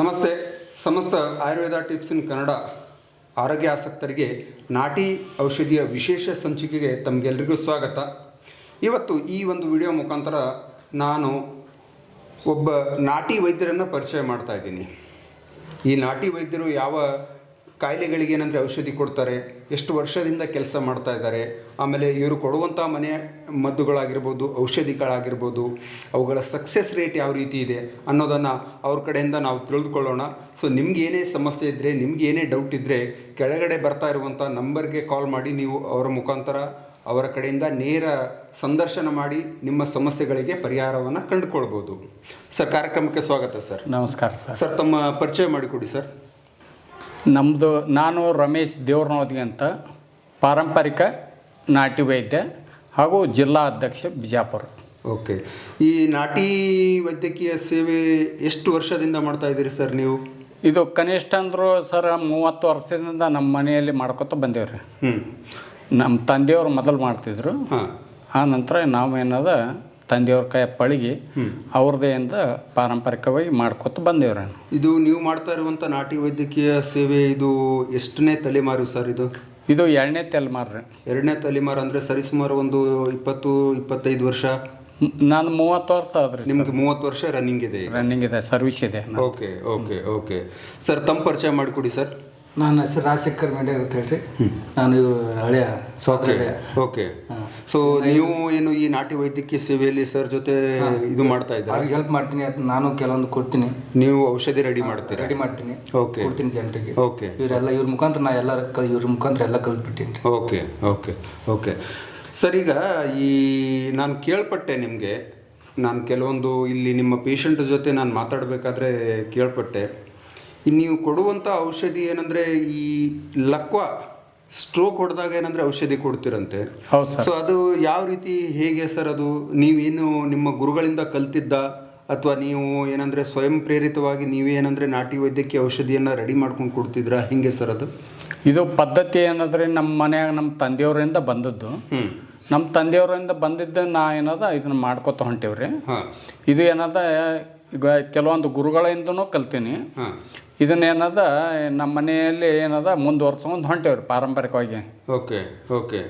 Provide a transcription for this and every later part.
ನಮಸ್ತೆ. ಸಮಸ್ತ ಆಯುರ್ವೇದ ಟಿಪ್ಸ್ ಇನ್ ಕನ್ನಡ. ಆರೋಗ್ಯ ಆಸಕ್ತರಿಗೆ ನಾಟಿ ಔಷಧಿಯ ವಿಶೇಷ ಸಂಚಿಕೆಗೆ ತಮಗೆಲ್ಲರಿಗೂ ಸ್ವಾಗತ. ಇವತ್ತು ಈ ಒಂದು ವಿಡಿಯೋ ಮುಖಾಂತರ ನಾನು ಒಬ್ಬ ನಾಟಿ ವೈದ್ಯರನ್ನು ಪರಿಚಯ ಮಾಡ್ತಾ ಇದ್ದೀನಿ. ಈ ನಾಟಿ ವೈದ್ಯರು ಯಾವ ಕಾಯಿಲೆಗಳಿಗೆ ಏನಂದರೆ ಔಷಧಿ ಕೊಡ್ತಾರೆ ಎಷ್ಟು ವರ್ಷದಿಂದ ಕೆಲಸ ಮಾಡ್ತಾ ಇದ್ದಾರೆ ಆಮೇಲೆ ಇವರು ಕೊಡುವಂಥ ಮನೆ ಮದ್ದುಗಳಾಗಿರ್ಬೋದು ಔಷಧಿಗಳಾಗಿರ್ಬೋದು ಅವುಗಳ ಸಕ್ಸಸ್ ರೇಟ್ ಯಾವ ರೀತಿ ಇದೆ ಅನ್ನೋದನ್ನು ಅವ್ರ ಕಡೆಯಿಂದ ನಾವು ತಿಳಿದುಕೊಳ್ಳೋಣ. ಸೊ ನಿಮ್ಗೇನೇ ಏನೇ ಸಮಸ್ಯೆ ಇದ್ದರೆ ನಿಮ್ಗೆ ಏನೇ ಡೌಟ್ ಇದ್ದರೆ ಕೆಳಗಡೆ ಬರ್ತಾ ಇರುವಂಥ ನಂಬರ್ಗೆ ಕಾಲ್ ಮಾಡಿ ನೀವು ಅವರ ಮುಖಾಂತರ ಅವರ ಕಡೆಯಿಂದ ನೇರ ಸಂದರ್ಶನ ಮಾಡಿ ನಿಮ್ಮ ಸಮಸ್ಯೆಗಳಿಗೆ ಪರಿಹಾರವನ್ನು ಕಂಡುಕೊಳ್ಬೋದು. ಸರ್ ಕಾರ್ಯಕ್ರಮಕ್ಕೆ ಸ್ವಾಗತ ಸರ್. ನಮಸ್ಕಾರ ಸರ್. ಸರ್ ತಮ್ಮ ಪರಿಚಯ ಮಾಡಿಕೊಡಿ ಸರ್. ನಮ್ಮದು ನಾನು ರಮೇಶ್ ದೇವ್ರನೋದಿ ಅಂತ ಪಾರಂಪರಿಕ ನಾಟಿ ವೈದ್ಯ ಹಾಗೂ ಜಿಲ್ಲಾ ಅಧ್ಯಕ್ಷ ಬಿಜಾಪುರ. ಓಕೆ. ಈ ನಾಟಿ ವೈದ್ಯಕೀಯ ಸೇವೆ ಎಷ್ಟು ವರ್ಷದಿಂದ ಮಾಡ್ತಾ ಇದ್ದೀರಿ ಸರ್ ನೀವು? ಇದು ಕನಿಷ್ಠ ಅಂದರು ಸರ್ ಮೂವತ್ತು ವರ್ಷದಿಂದ ನಮ್ಮ ಮನೆಯಲ್ಲಿ ಮಾಡ್ಕೊತ ಬಂದೇವ್ರಿ. ಹ್ಞೂ ನಮ್ಮ ತಂದೆಯವರು ಮೊದಲು ಮಾಡ್ತಿದ್ರು. ಹಾಂ. ಆ ನಂತರ ನಾವು ಏನದ ತಂದೆಯವ್ರ ಕೈ ಪಳಗಿ ಅಂತ ಪಾರಂಪರಿಕವಾಗಿ ಮಾಡ್ಕೊತ ಬಂದೇವ್ರಿ ಇದು ನೀವು ಮಾಡ್ತಾ ಇರುವಂಥ ನಾಟಿ ವೈದ್ಯಕೀಯ ಸೇವೆ ಇದು ಎಷ್ಟನೇ ತಲೆಮಾರು ಸರ್ ಇದು? ಇದು ಎರಡನೇ ತಲೆಮಾರ್ರಿ ಎರಡನೇ ತಲೆಮಾರು ಅಂದರೆ ಸರಿಸುಮಾರು ಒಂದು ಇಪ್ಪತ್ತು ಇಪ್ಪತ್ತೈದು ವರ್ಷ? ನಾನು ಮೂವತ್ತು ವರ್ಷ ಆದ್ರೆ ನಿಮ್ಗೆ ಮೂವತ್ತು ವರ್ಷ ರನ್ನಿಂಗ್ ಇದೆ ರನ್ನಿಂಗ್ ಇದೆ ಸರ್ವಿಸ್ ಇದೆ. ಓಕೆ ಓಕೆ ಓಕೆ ಸರ್ ತಮ್ಮ ಪರಿಚಯ ಮಾಡಿಕೊಡಿ ಸರ್. ನನ್ನ ಹೆಸರು ರಾಜಶೇಖರ್ ಮೇಡೆ ಅಂತ ಹೇಳ್ರಿ. ನಾನು ಇವರು ಹಳೆಯ ಓಕೆ ಸೊ ನೀವು ಏನು ಈ ನಾಟಿ ವೈದ್ಯಕೀಯ ಸೇವೆಯಲ್ಲಿ ಸರ್ ಜೊತೆ ಇದು ಮಾಡ್ತಾ ಇದ್ದೀರಾ? ಅವ್ರಿಗೆ ಹೆಲ್ಪ್ ಮಾಡ್ತೀನಿ ಅಂತ ನಾನು ಕೆಲವೊಂದು ಕೊಡ್ತೀನಿ. ನೀವು ಔಷಧಿ ರೆಡಿ ಮಾಡ್ತೀರಾ? ರೆಡಿ ಮಾಡ್ತೀನಿ. ಓಕೆ ಕೊಡ್ತೀನಿ ಜನರಿಗೆ. ಓಕೆ ಇವರೆಲ್ಲ ಇವ್ರ ಮುಖಾಂತರ ನಾ ಎಲ್ಲ ಇವ್ರ ಮುಖಾಂತರ ಎಲ್ಲ ಕಲ್ತ್ಬಿಟ್ಟಿನಿ. ಓಕೆ ಓಕೆ ಓಕೆ ಸರ್ ಈಗ ಈ ನಾನು ಕೇಳ್ಪಟ್ಟೆ ನಿಮಗೆ. ನಾನು ಕೆಲವೊಂದು ಇಲ್ಲಿ ನಿಮ್ಮ ಪೇಷಂಟ್ ಜೊತೆ ನಾನು ಮಾತಾಡಬೇಕಾದ್ರೆ ಕೇಳ್ಪಟ್ಟೆ. ನೀವು ಕೊಡುವಂಥ ಔಷಧಿ ಏನಂದರೆ ಈ ಲಕ್ವ ಸ್ಟ್ರೋಕ್ ಹೊಡೆದಾಗ ಏನಂದರೆ ಔಷಧಿ ಕೊಡ್ತೀರಂತೆ. ಹೌದು ಸೊ ಅದು ಯಾವ ರೀತಿ ಹೇಗೆ ಸರ್ ಅದು? ನೀವೇನು ನಿಮ್ಮ ಗುರುಗಳಿಂದ ಕಲ್ತಿದ್ದ ಅಥವಾ ನೀವು ಏನಂದರೆ ಸ್ವಯಂ ಪ್ರೇರಿತವಾಗಿ ನೀವೇ ಏನಂದರೆ ನಾಟಿ ವೈದ್ಯಕೀಯ ಔಷಧಿಯನ್ನು ರೆಡಿ ಮಾಡ್ಕೊಂಡು ಕೊಡ್ತಿದ್ರಾ? ಹಿಂಗೆ ಸರ್ ಅದು? ಇದು ಪದ್ಧತಿ ಏನಂದರೆ ನಮ್ಮ ಮನೆಯಾಗ ನಮ್ಮ ತಂದೆಯವರಿಂದ ಬಂದದ್ದು. ನಮ್ಮ ತಂದೆಯವರಿಂದ ಬಂದಿದ್ದ ನಾ ಏನದ ಇದನ್ನ ಮಾಡ್ಕೊತ ಹೊಂಟೇವ್ರಿ. ಇದು ಏನದ ಈಗ ಕೆಲವೊಂದು ಗುರುಗಳಿಂದನೂ ಕಲ್ತೀನಿ. ಹಾಂ ಇದನ್ನ ಏನದ ನಮ್ಮ ಮನೆಯಲ್ಲಿ ಏನದ ಮುಂದುವರ್ಸ್ಕೊಂಡು ಹೊಂಟೇವ್ರಿ ಪಾರಂಪರಿಕವಾಗಿ. Okay okay.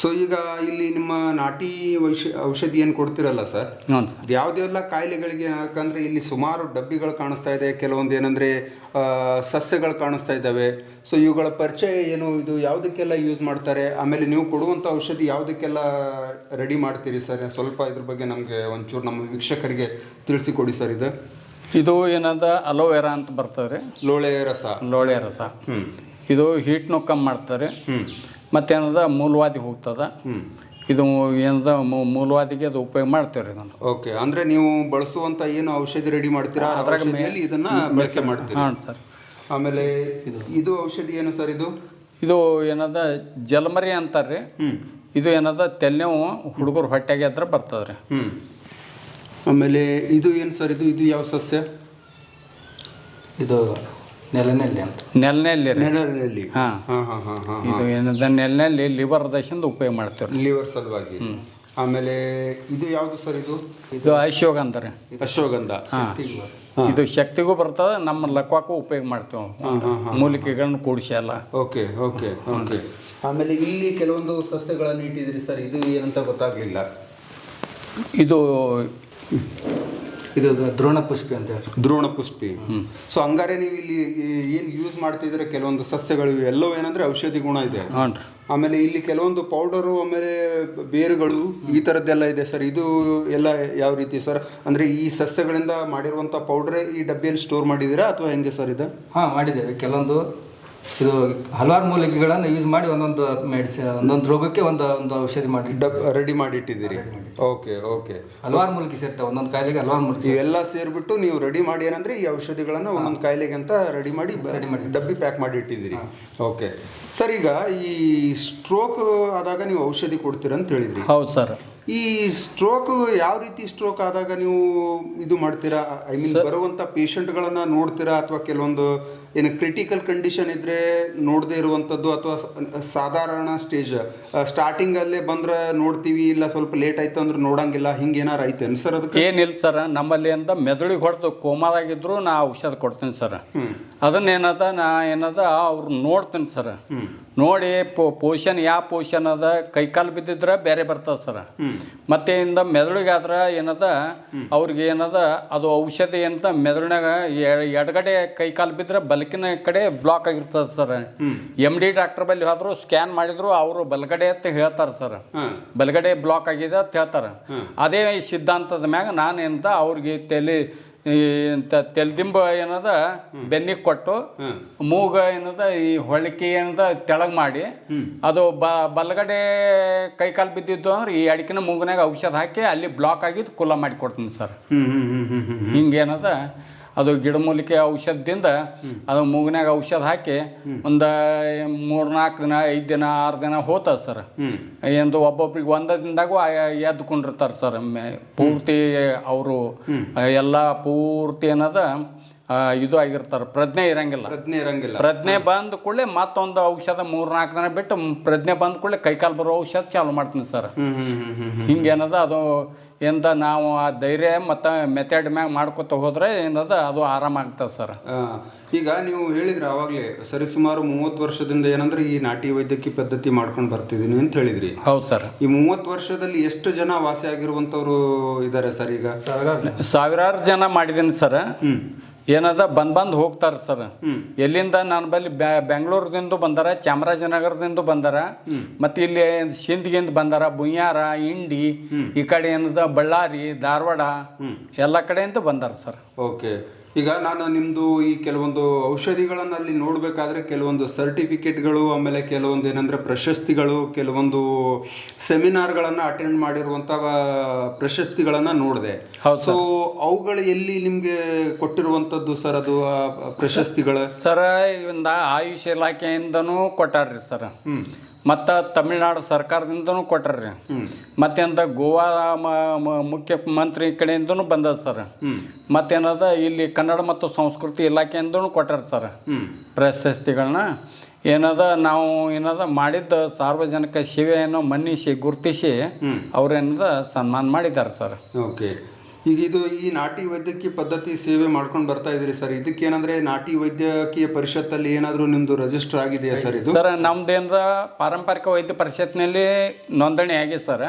ಸೊ ಈಗ ಇಲ್ಲಿ ನಿಮ್ಮ ನಾಟಿ ಔಷ ಔಷಧಿ ಏನು ಕೊಡ್ತಿರಲ್ಲ ಸರ್? ಹ್ಞೂ ಸರ್. ಯಾವುದೆಲ್ಲ ಕಾಯಿಲೆಗಳಿಗೆ ಯಾಕಂದರೆ ಇಲ್ಲಿ ಸುಮಾರು ಡಬ್ಬಿಗಳು ಕಾಣಿಸ್ತಾ ಇದೆ ಕೆಲವೊಂದು ಏನಂದರೆ ಸಸ್ಯಗಳು ಕಾಣಿಸ್ತಾ ಇದ್ದಾವೆ. ಸೊ ಇವುಗಳ ಪರಿಚಯ ಏನು? ಇದು ಯಾವುದಕ್ಕೆಲ್ಲ ಯೂಸ್ ಮಾಡ್ತಾರೆ? ಆಮೇಲೆ ನೀವು ಕೊಡುವಂಥ ಔಷಧಿ ಯಾವುದಕ್ಕೆಲ್ಲ ರೆಡಿ ಮಾಡ್ತೀರಿ ಸರ್? ಸ್ವಲ್ಪ ಇದ್ರ ಬಗ್ಗೆ ನಮಗೆ ಒಂಚೂರು ನಮ್ಮ ವೀಕ್ಷಕರಿಗೆ ತಿಳಿಸಿಕೊಡಿ ಸರ್ ಇದು. ಇದು ಏನದ? ಅಲೋವೆರಾ ಅಂತ ಬರ್ತದೆ ಲೋಳೆ ರಸ. ಲೋಳೆ ರಸ. ಹ್ಞೂ ಇದು ಹೀಟ್ನು ಕಮ್ಮಿ ಮಾಡ್ತಾರೆ ಮತ್ತೆ ಮತ್ತೇನದ? ಮೂಲವಾದಿ ಹೋಗ್ತದ. ಇದು ಏನದ? ಮೂ- ಮೂಲವಾದಿಗೆ ಅದು ಉಪಯೋಗ ಮಾಡ್ತೇವ್ರಿ ಇದನ್ನು. ಓಕೆ. ಅಂದ್ರೆ ನೀವು ಬಳಸುವಂತ ಏನು ಔಷಧಿ ರೆಡಿ ಮಾಡ್ತೀರಾ? ಅದರ ಮೇಲೆ ಇದನ್ನ ಬಳಕೆ ಮಾಡ್ತೀರಾ. ಹಾಂ ಸರ್. ಆಮೇಲೆ ಇದು. ಔಷಧಿ ಏನು ಸರ್ ಇದು? ಇದು ಏನದ? ಜಲಮರಿ ಅಂತಾರ್ರಿ. ಹ್ಮ್. ಇದು ಏನದ? ತೆಲ್ನೆವು ಹುಡುಗರು ಹೊಟ್ಟೆಗೆ ಹತ್ರ ಬರ್ತದ್ರಿ. ಹ್ಮ್. ಆಮೇಲೆ ಇದು ಏನು ಸರ್ ಇದು? ಇದು ಯಾವ ಸಸ್ಯ? ಇದು ನೆಲನೆಲ್ಲಿ ಅಂತ. ನೆಲನೆಲ್ಲಿ ರೀ. ನೆರಳಿನಲ್ಲಿ ಹಾಂ. ಹಾಂ ಹಾಂ ಹಾ ಹಾ ಇದು ಏನದ ನೆಲ್ನಲ್ಲಿ ಲಿವರ್ ದಶಿಂದ ಉಪಯೋಗ ಮಾಡ್ತೇವ್ರಿ. ಲಿವರ್ ಸಲುವಾಗಿ. ಆಮೇಲೆ ಇದು ಯಾವುದು ಸರ್ ಇದು? ಇದು ಐಶ್ಯೋಗ ಅಂತಾರೆ ಅಶ್ವಗಂಧ ಇದು ಶಕ್ತಿಗೂ ಬರ್ತದೆ ನಮ್ಮ ಲಕ್ವಾಕ್ಕೂ ಉಪಯೋಗ ಮಾಡ್ತೇವೆ ಮೂಲಿಕೆಗಳನ್ನ ಕೂಡಿಸಿ ಎಲ್ಲ. Okay okay okay. ಆಮೇಲೆ ಇಲ್ಲಿ ಕೆಲವೊಂದು ಸಸ್ಯಗಳನ್ನು ಇಟ್ಟಿದ್ರಿ ಸರ್. ಇದು ಏನಂತ ಗೊತ್ತಾಗ್ಲಿಲ್ಲ. ಇದು ಇದು ದ್ರೋಣ ಪುಷ್ಪಿ ಅಂತ ಹೇಳಿ ದ್ರೋಣ ಪುಷ್ಪಿ. ಸೊ ಹಂಗಾರೆ ನೀವು ಇಲ್ಲಿ ಏನು ಯೂಸ್ ಮಾಡ್ತಿದ್ರೆ ಕೆಲವೊಂದು ಸಸ್ಯಗಳು ಇವೆ. ಎಲ್ಲವೂ ಏನಂದ್ರೆ ಔಷಧಿ ಗುಣ ಇದೆ. ಆಮೇಲೆ ಇಲ್ಲಿ ಕೆಲವೊಂದು ಪೌಡರು ಆಮೇಲೆ ಬೇರುಗಳು ಈ ಥರದ್ದೆಲ್ಲ ಇದೆ ಸರ್. ಇದು ಎಲ್ಲ ಯಾವ ರೀತಿ ಸರ್? ಅಂದರೆ ಈ ಸಸ್ಯಗಳಿಂದ ಮಾಡಿರುವಂಥ ಪೌಡ್ರೇ ಈ ಡಬ್ಬಿಯಲ್ಲಿ ಸ್ಟೋರ್ ಮಾಡಿದ್ದೀರಾ ಅಥವಾ ಹೆಂಗೆ ಸರ್ ಇದು? ಹಾಂ ಮಾಡಿದ್ದೇವೆ. ಕೆಲವೊಂದು ಇದು ಹಲವಾರು ಮೂಲಿಕೆಗಳನ್ನು ಯೂಸ್ ಮಾಡಿ ಒಂದೊಂದು ಮೆಡಿಸಿನ್ ಒಂದೊಂದು ರೋಗಕ್ಕೆ ಒಂದು ಒಂದು ಔಷಧಿ ಮಾಡಿ. ಡಬ್ ರೆಡಿ ಮಾಡಿ ಇಟ್ಟಿದ್ದೀರಿ ಓಕೆ ಓಕೆ. ಹಲವಾರು ಮೂಲಿಕೆ ಸೇರ್ತವೆ ಒಂದೊಂದು ಕಾಯಿಲೆಗೆ ಹಲವಾರು ಮೂಲಿಕೆ ಇವೆಲ್ಲ ಸೇರಿಬಿಟ್ಟು ನೀವು ರೆಡಿ ಮಾಡಿ ಏನಂದ್ರೆ ಈ ಔಷಧಿಗಳನ್ನು ಒಂದೊಂದು ಕಾಯಿಲೆಗೆ ಅಂತ ರೆಡಿ ಮಾಡಿ ರೆಡಿ ಮಾಡಿ ಡಬ್ಬಿ ಪ್ಯಾಕ್ ಮಾಡಿ ಇಟ್ಟಿದ್ದೀರಿ ಓಕೆ. ಸರ್ ಈಗ ಈ ಸ್ಟ್ರೋಕ್ ಆದಾಗ ನೀವು ಔಷಧಿ ಕೊಡ್ತೀರಂತ ಅಂತ ಹೇಳಿದ್ರಿ. ಹೌದು ಸರ್. ಈ ಸ್ಟ್ರೋಕ್ ಯಾವ ರೀತಿ ಸ್ಟ್ರೋಕ್ ಆದಾಗ ನೀವು ಇದು ಮಾಡ್ತೀರಾ? ಐ ಮೀನ್ ಬರುವಂತ ಪೇಷಂಟ್ಗಳನ್ನ ನೋಡ್ತೀರಾ? ಅಥವಾ ಕೆಲವೊಂದು ಏನು ಕ್ರಿಟಿಕಲ್ ಕಂಡೀಷನ್ ಇದ್ರೆ ನೋಡದೆ ಇರುವಂಥದ್ದು ಅಥವಾ ಸಾಧಾರಣ ಸ್ಟೇಜ್ ಸ್ಟಾರ್ಟಿಂಗ್ ಅಲ್ಲೇ ಬಂದ್ರೆ ನೋಡ್ತೀವಿ ಇಲ್ಲ ಸ್ವಲ್ಪ ಲೇಟ್ ಆಯ್ತು ಅಂದ್ರೆ ನೋಡಂಗಿಲ್ಲ ಹಿಂಗೇನಾರು ಐತೆ ಸರ್ ಅದಕ್ಕೆ? ಏನಿಲ್ಲ ಸರ್ ನಮ್ಮಲ್ಲಿ ಅಂತ ಮೆದುಳಿಗೆ ಹೊಡೆದು ಕೋಮಾದಾಗಿದ್ರು ನಾ ಔಷಧ ಕೊಡ್ತೀನಿ ಸರ್. ಹ್ಮ್ ಅದನ್ನ ಏನದ ನಾ ಏನದ ಅವ್ರು ನೋಡ್ತೀನಿ ಸರ್. ನೋಡಿ ಪೋ ಪೋಷನ್ ಯಾವ ಪೋಷನ್ ಅದ ಕೈಕಾಲು ಬಿದ್ದಿದ್ರೆ ಬೇರೆ ಬರ್ತದೆ ಸರ್. ಮತ್ತೆ ಇಂದ ಮೆದುಳಿಗಾದ್ರೆ ಏನದ ಅವ್ರಿಗೆ ಏನದ ಅದು ಔಷಧಿ ಅಂತ ಮೆದುಳಿನಾಗ ಎಡಗಡೆ ಕೈಕಾಲು ಬಿದ್ದರೆ ಬಲಕಿನ ಕಡೆ ಬ್ಲಾಕ್ ಆಗಿರ್ತದೆ ಸರ್. ಎಂ ಡಿ ಡಾಕ್ಟರ್ ಬಳಿ ಹೋದ್ರು ಸ್ಕ್ಯಾನ್ ಮಾಡಿದ್ರು ಅವರು ಬಲಗಡೆ ಅಂತ ಹೇಳ್ತಾರೆ ಸರ್. ಬಲಗಡೆ ಬ್ಲಾಕ್ ಆಗಿದೆ ಅಂತ ಹೇಳ್ತಾರೆ. ಅದೇ ಸಿದ್ಧಾಂತದ ಮ್ಯಾಗ ನಾನು ಏನಂತ ಅವ್ರಿಗೆ ತಲೆ ಇಂಥ ತೆಲ್ದಿಂಬ ಏನದ ಬೆನ್ನಿಗೆ ಕೊಟ್ಟು ಮೂಗ ಏನದ ಈ ಹೊಳಿಕೆ ಏನದ ತೆಳಗ್ ಮಾಡಿ ಅದು ಬ ಬಲಗಡೆ ಕೈಕಾಲು ಬಿದ್ದಿದ್ದು ಅಂದ್ರೆ ಈ ಅಡಿಕಿನ ಮೂಗನಾಗ ಔಷಧ ಹಾಕಿ ಅಲ್ಲಿ ಬ್ಲಾಕ್ ಆಗಿದ್ದು ಕುಲ ಮಾಡಿ ಕೊಡ್ತೀನಿ ಸರ್ ಹಿಂಗೇನದ ಅದು ಗಿಡಮೂಲಿಕೆ ಔಷಧದಿಂದ ಅದು ಮೂಗಿನಾಗ ಔಷಧ ಹಾಕಿ ಒಂದು ಮೂರ್ನಾಲ್ಕು ದಿನ ಐದು ದಿನ ಆರು ದಿನ ಹೋತದ ಸರ್. ಎಂದು ಒಬ್ಬೊಬ್ರಿಗೆ ಒಂದ ದಿನದಾಗೂ ಎದ್ಕೊಂಡಿರ್ತಾರೆ ಸರ್. ಪೂರ್ತಿ ಅವರು ಎಲ್ಲ ಪೂರ್ತಿ ಏನದ ಇದು ಆಗಿರ್ತಾರೆ. ಪ್ರಜ್ಞೆ ಇರಂಗಿಲ್ಲ. ಪ್ರಜ್ಞೆ ಇರಂಗಿಲ್ಲ. ಪ್ರಜ್ಞೆ ಬಂದ ಕೂಡಲೇ ಮತ್ತೊಂದು ಔಷಧ ಮೂರ್ನಾಲ್ಕು ದಿನ ಬಿಟ್ಟು ಪ್ರಜ್ಞೆ ಬಂದ ಕೂಡಲೇ ಕೈಕಾಲು ಬರೋ ಔಷಧ ಚಾಲು ಮಾಡ್ತೀನಿ ಸರ್. ಹಿಂಗೇನದ ಅದು ಎಂದ ನಾವು ಆ ಧೈರ್ಯ ಮತ್ತು ಮೆಥಡ್ ಮ್ಯಾಗ ಮಾಡ್ಕೊತ ಹೋದ್ರೆ ಏನದ ಅದು ಆರಾಮಾಗ್ತದೆ ಸರ್ ಈಗ ನೀವು ಹೇಳಿದ್ರಿ ಆವಾಗಲೇ ಸರಿಸುಮಾರು ಮೂವತ್ತು ವರ್ಷದಿಂದ ಏನಂದ್ರೆ ಈ ನಾಟಿ ವೈದ್ಯಕೀಯ ಪದ್ಧತಿ ಮಾಡ್ಕೊಂಡು ಬರ್ತಿದ್ದೀನಿ ಅಂತ ಹೇಳಿದ್ರಿ. ಹೌದು ಸರ್ ಈ ಮೂವತ್ತು ವರ್ಷದಲ್ಲಿ ಎಷ್ಟು ಜನ ವಾಸಿ ಆಗಿರುವಂಥವ್ರು ಇದ್ದಾರೆ ಸರ್ ಈಗ? ಸಾವಿರಾರು ಸಾವಿರಾರು ಜನ ಮಾಡಿದ್ದೀನಿ ಸರ್ ಹ್ಮ್. ಏನದ ಬಂದ್ ಬಂದ್ ಹೋಗ್ತಾರ ಸರ್. ಎಲ್ಲಿಂದ ನಾನು ಬಲ್ಲಿ ಬೆಂಗಳೂರದಿಂದ ಬಂದಾರ ಚಾಮರಾಜನಗರದಿಂದ ಬಂದಾರ ಮತ್ತೆ ಇಲ್ಲಿ ಸಿಂದಗಿಂದ ಬಂದಾರ ಬುಯ್ಯಾರ ಇಂಡಿ ಈ ಕಡೆ ಏನದ ಬಳ್ಳಾರಿ ಧಾರವಾಡ ಎಲ್ಲ ಕಡೆಯಿಂದ ಬಂದಾರ ಸರ್. ಓಕೆ. ಈಗ ನಾನು ನಿಮ್ಮದು ಈ ಕೆಲವೊಂದು ಔಷಧಿಗಳನ್ನ ಅಲ್ಲಿ ನೋಡಬೇಕಾದ್ರೆ ಕೆಲವೊಂದು ಸರ್ಟಿಫಿಕೇಟ್ಗಳು ಆಮೇಲೆ ಕೆಲವೊಂದು ಏನಂದರೆ ಪ್ರಶಸ್ತಿಗಳು ಕೆಲವೊಂದು ಸೆಮಿನಾರ್ಗಳನ್ನು ಅಟೆಂಡ್ ಮಾಡಿರುವಂಥ ಪ್ರಶಸ್ತಿಗಳನ್ನು ನೋಡಿದೆ. ಸೊ ಅವುಗಳು ಎಲ್ಲಿ ನಿಮಗೆ ಕೊಟ್ಟಿರುವಂಥದ್ದು ಸರ್ ಅದು ಪ್ರಶಸ್ತಿಗಳು? ಸರ್ ಇವಂದ ಆಯುಷ್ ಇಲಾಖೆಯಿಂದನೂ ಕೊಟ್ಟಾರ್ರಿ ಸರ್. ಹ್ಮ್. ಮತ್ತು ತಮಿಳ್ನಾಡು ಸರ್ಕಾರದಿಂದನೂ ಕೊಟ್ಟರ್ರಿ ಮತ್ತೆ ಅಂತ ಗೋವಾ ಮುಖ್ಯಮಂತ್ರಿ ಕಡೆಯಿಂದನೂ ಬಂದದ ಸರ್. ಮತ್ತೆ ಮತ್ತೇನದ ಇಲ್ಲಿ ಕನ್ನಡ ಮತ್ತು ಸಂಸ್ಕೃತಿ ಇಲಾಖೆಯಿಂದನೂ ಕೊಟ್ಟಾರ ಸರ್. ಪ್ರಶಸ್ತಿಗಳನ್ನ. ಏನದ ನಾವು ಏನದ ಮಾಡಿದ್ದ ಸಾರ್ವಜನಿಕ ಸೇವೆಯನ್ನು ಮನ್ನಿಸಿ ಗುರುತಿಸಿ ಅವ್ರೇನದ ಸನ್ಮಾನ ಮಾಡಿದ್ದಾರೆ ಸರ್. ಓಕೆ. ಈಗ ಇದು ಈ ನಾಟಿ ವೈದ್ಯಕೀಯ ಪದ್ಧತಿ ಸೇವೆ ಮಾಡ್ಕೊಂಡು ಬರ್ತಾ ಇದ್ರಿ ಸರ್. ಇದಕ್ಕೇನಂದ್ರೆ ನಾಟಿ ವೈದ್ಯಕೀಯ ಪರಿಷತ್ತಲ್ಲಿ ಏನಾದರೂ ನಿಮ್ದು ರಿಜಿಸ್ಟರ್ ಆಗಿದೆಯಾ ಸರ್ ಇದು? ಸರ್ ನಮ್ದೇಂದ ಪಾರಂಪರಿಕ ವೈದ್ಯ ಪರಿಷತ್ನಲ್ಲಿ ನೋಂದಣಿ ಆಗಿದೆ ಸರ್.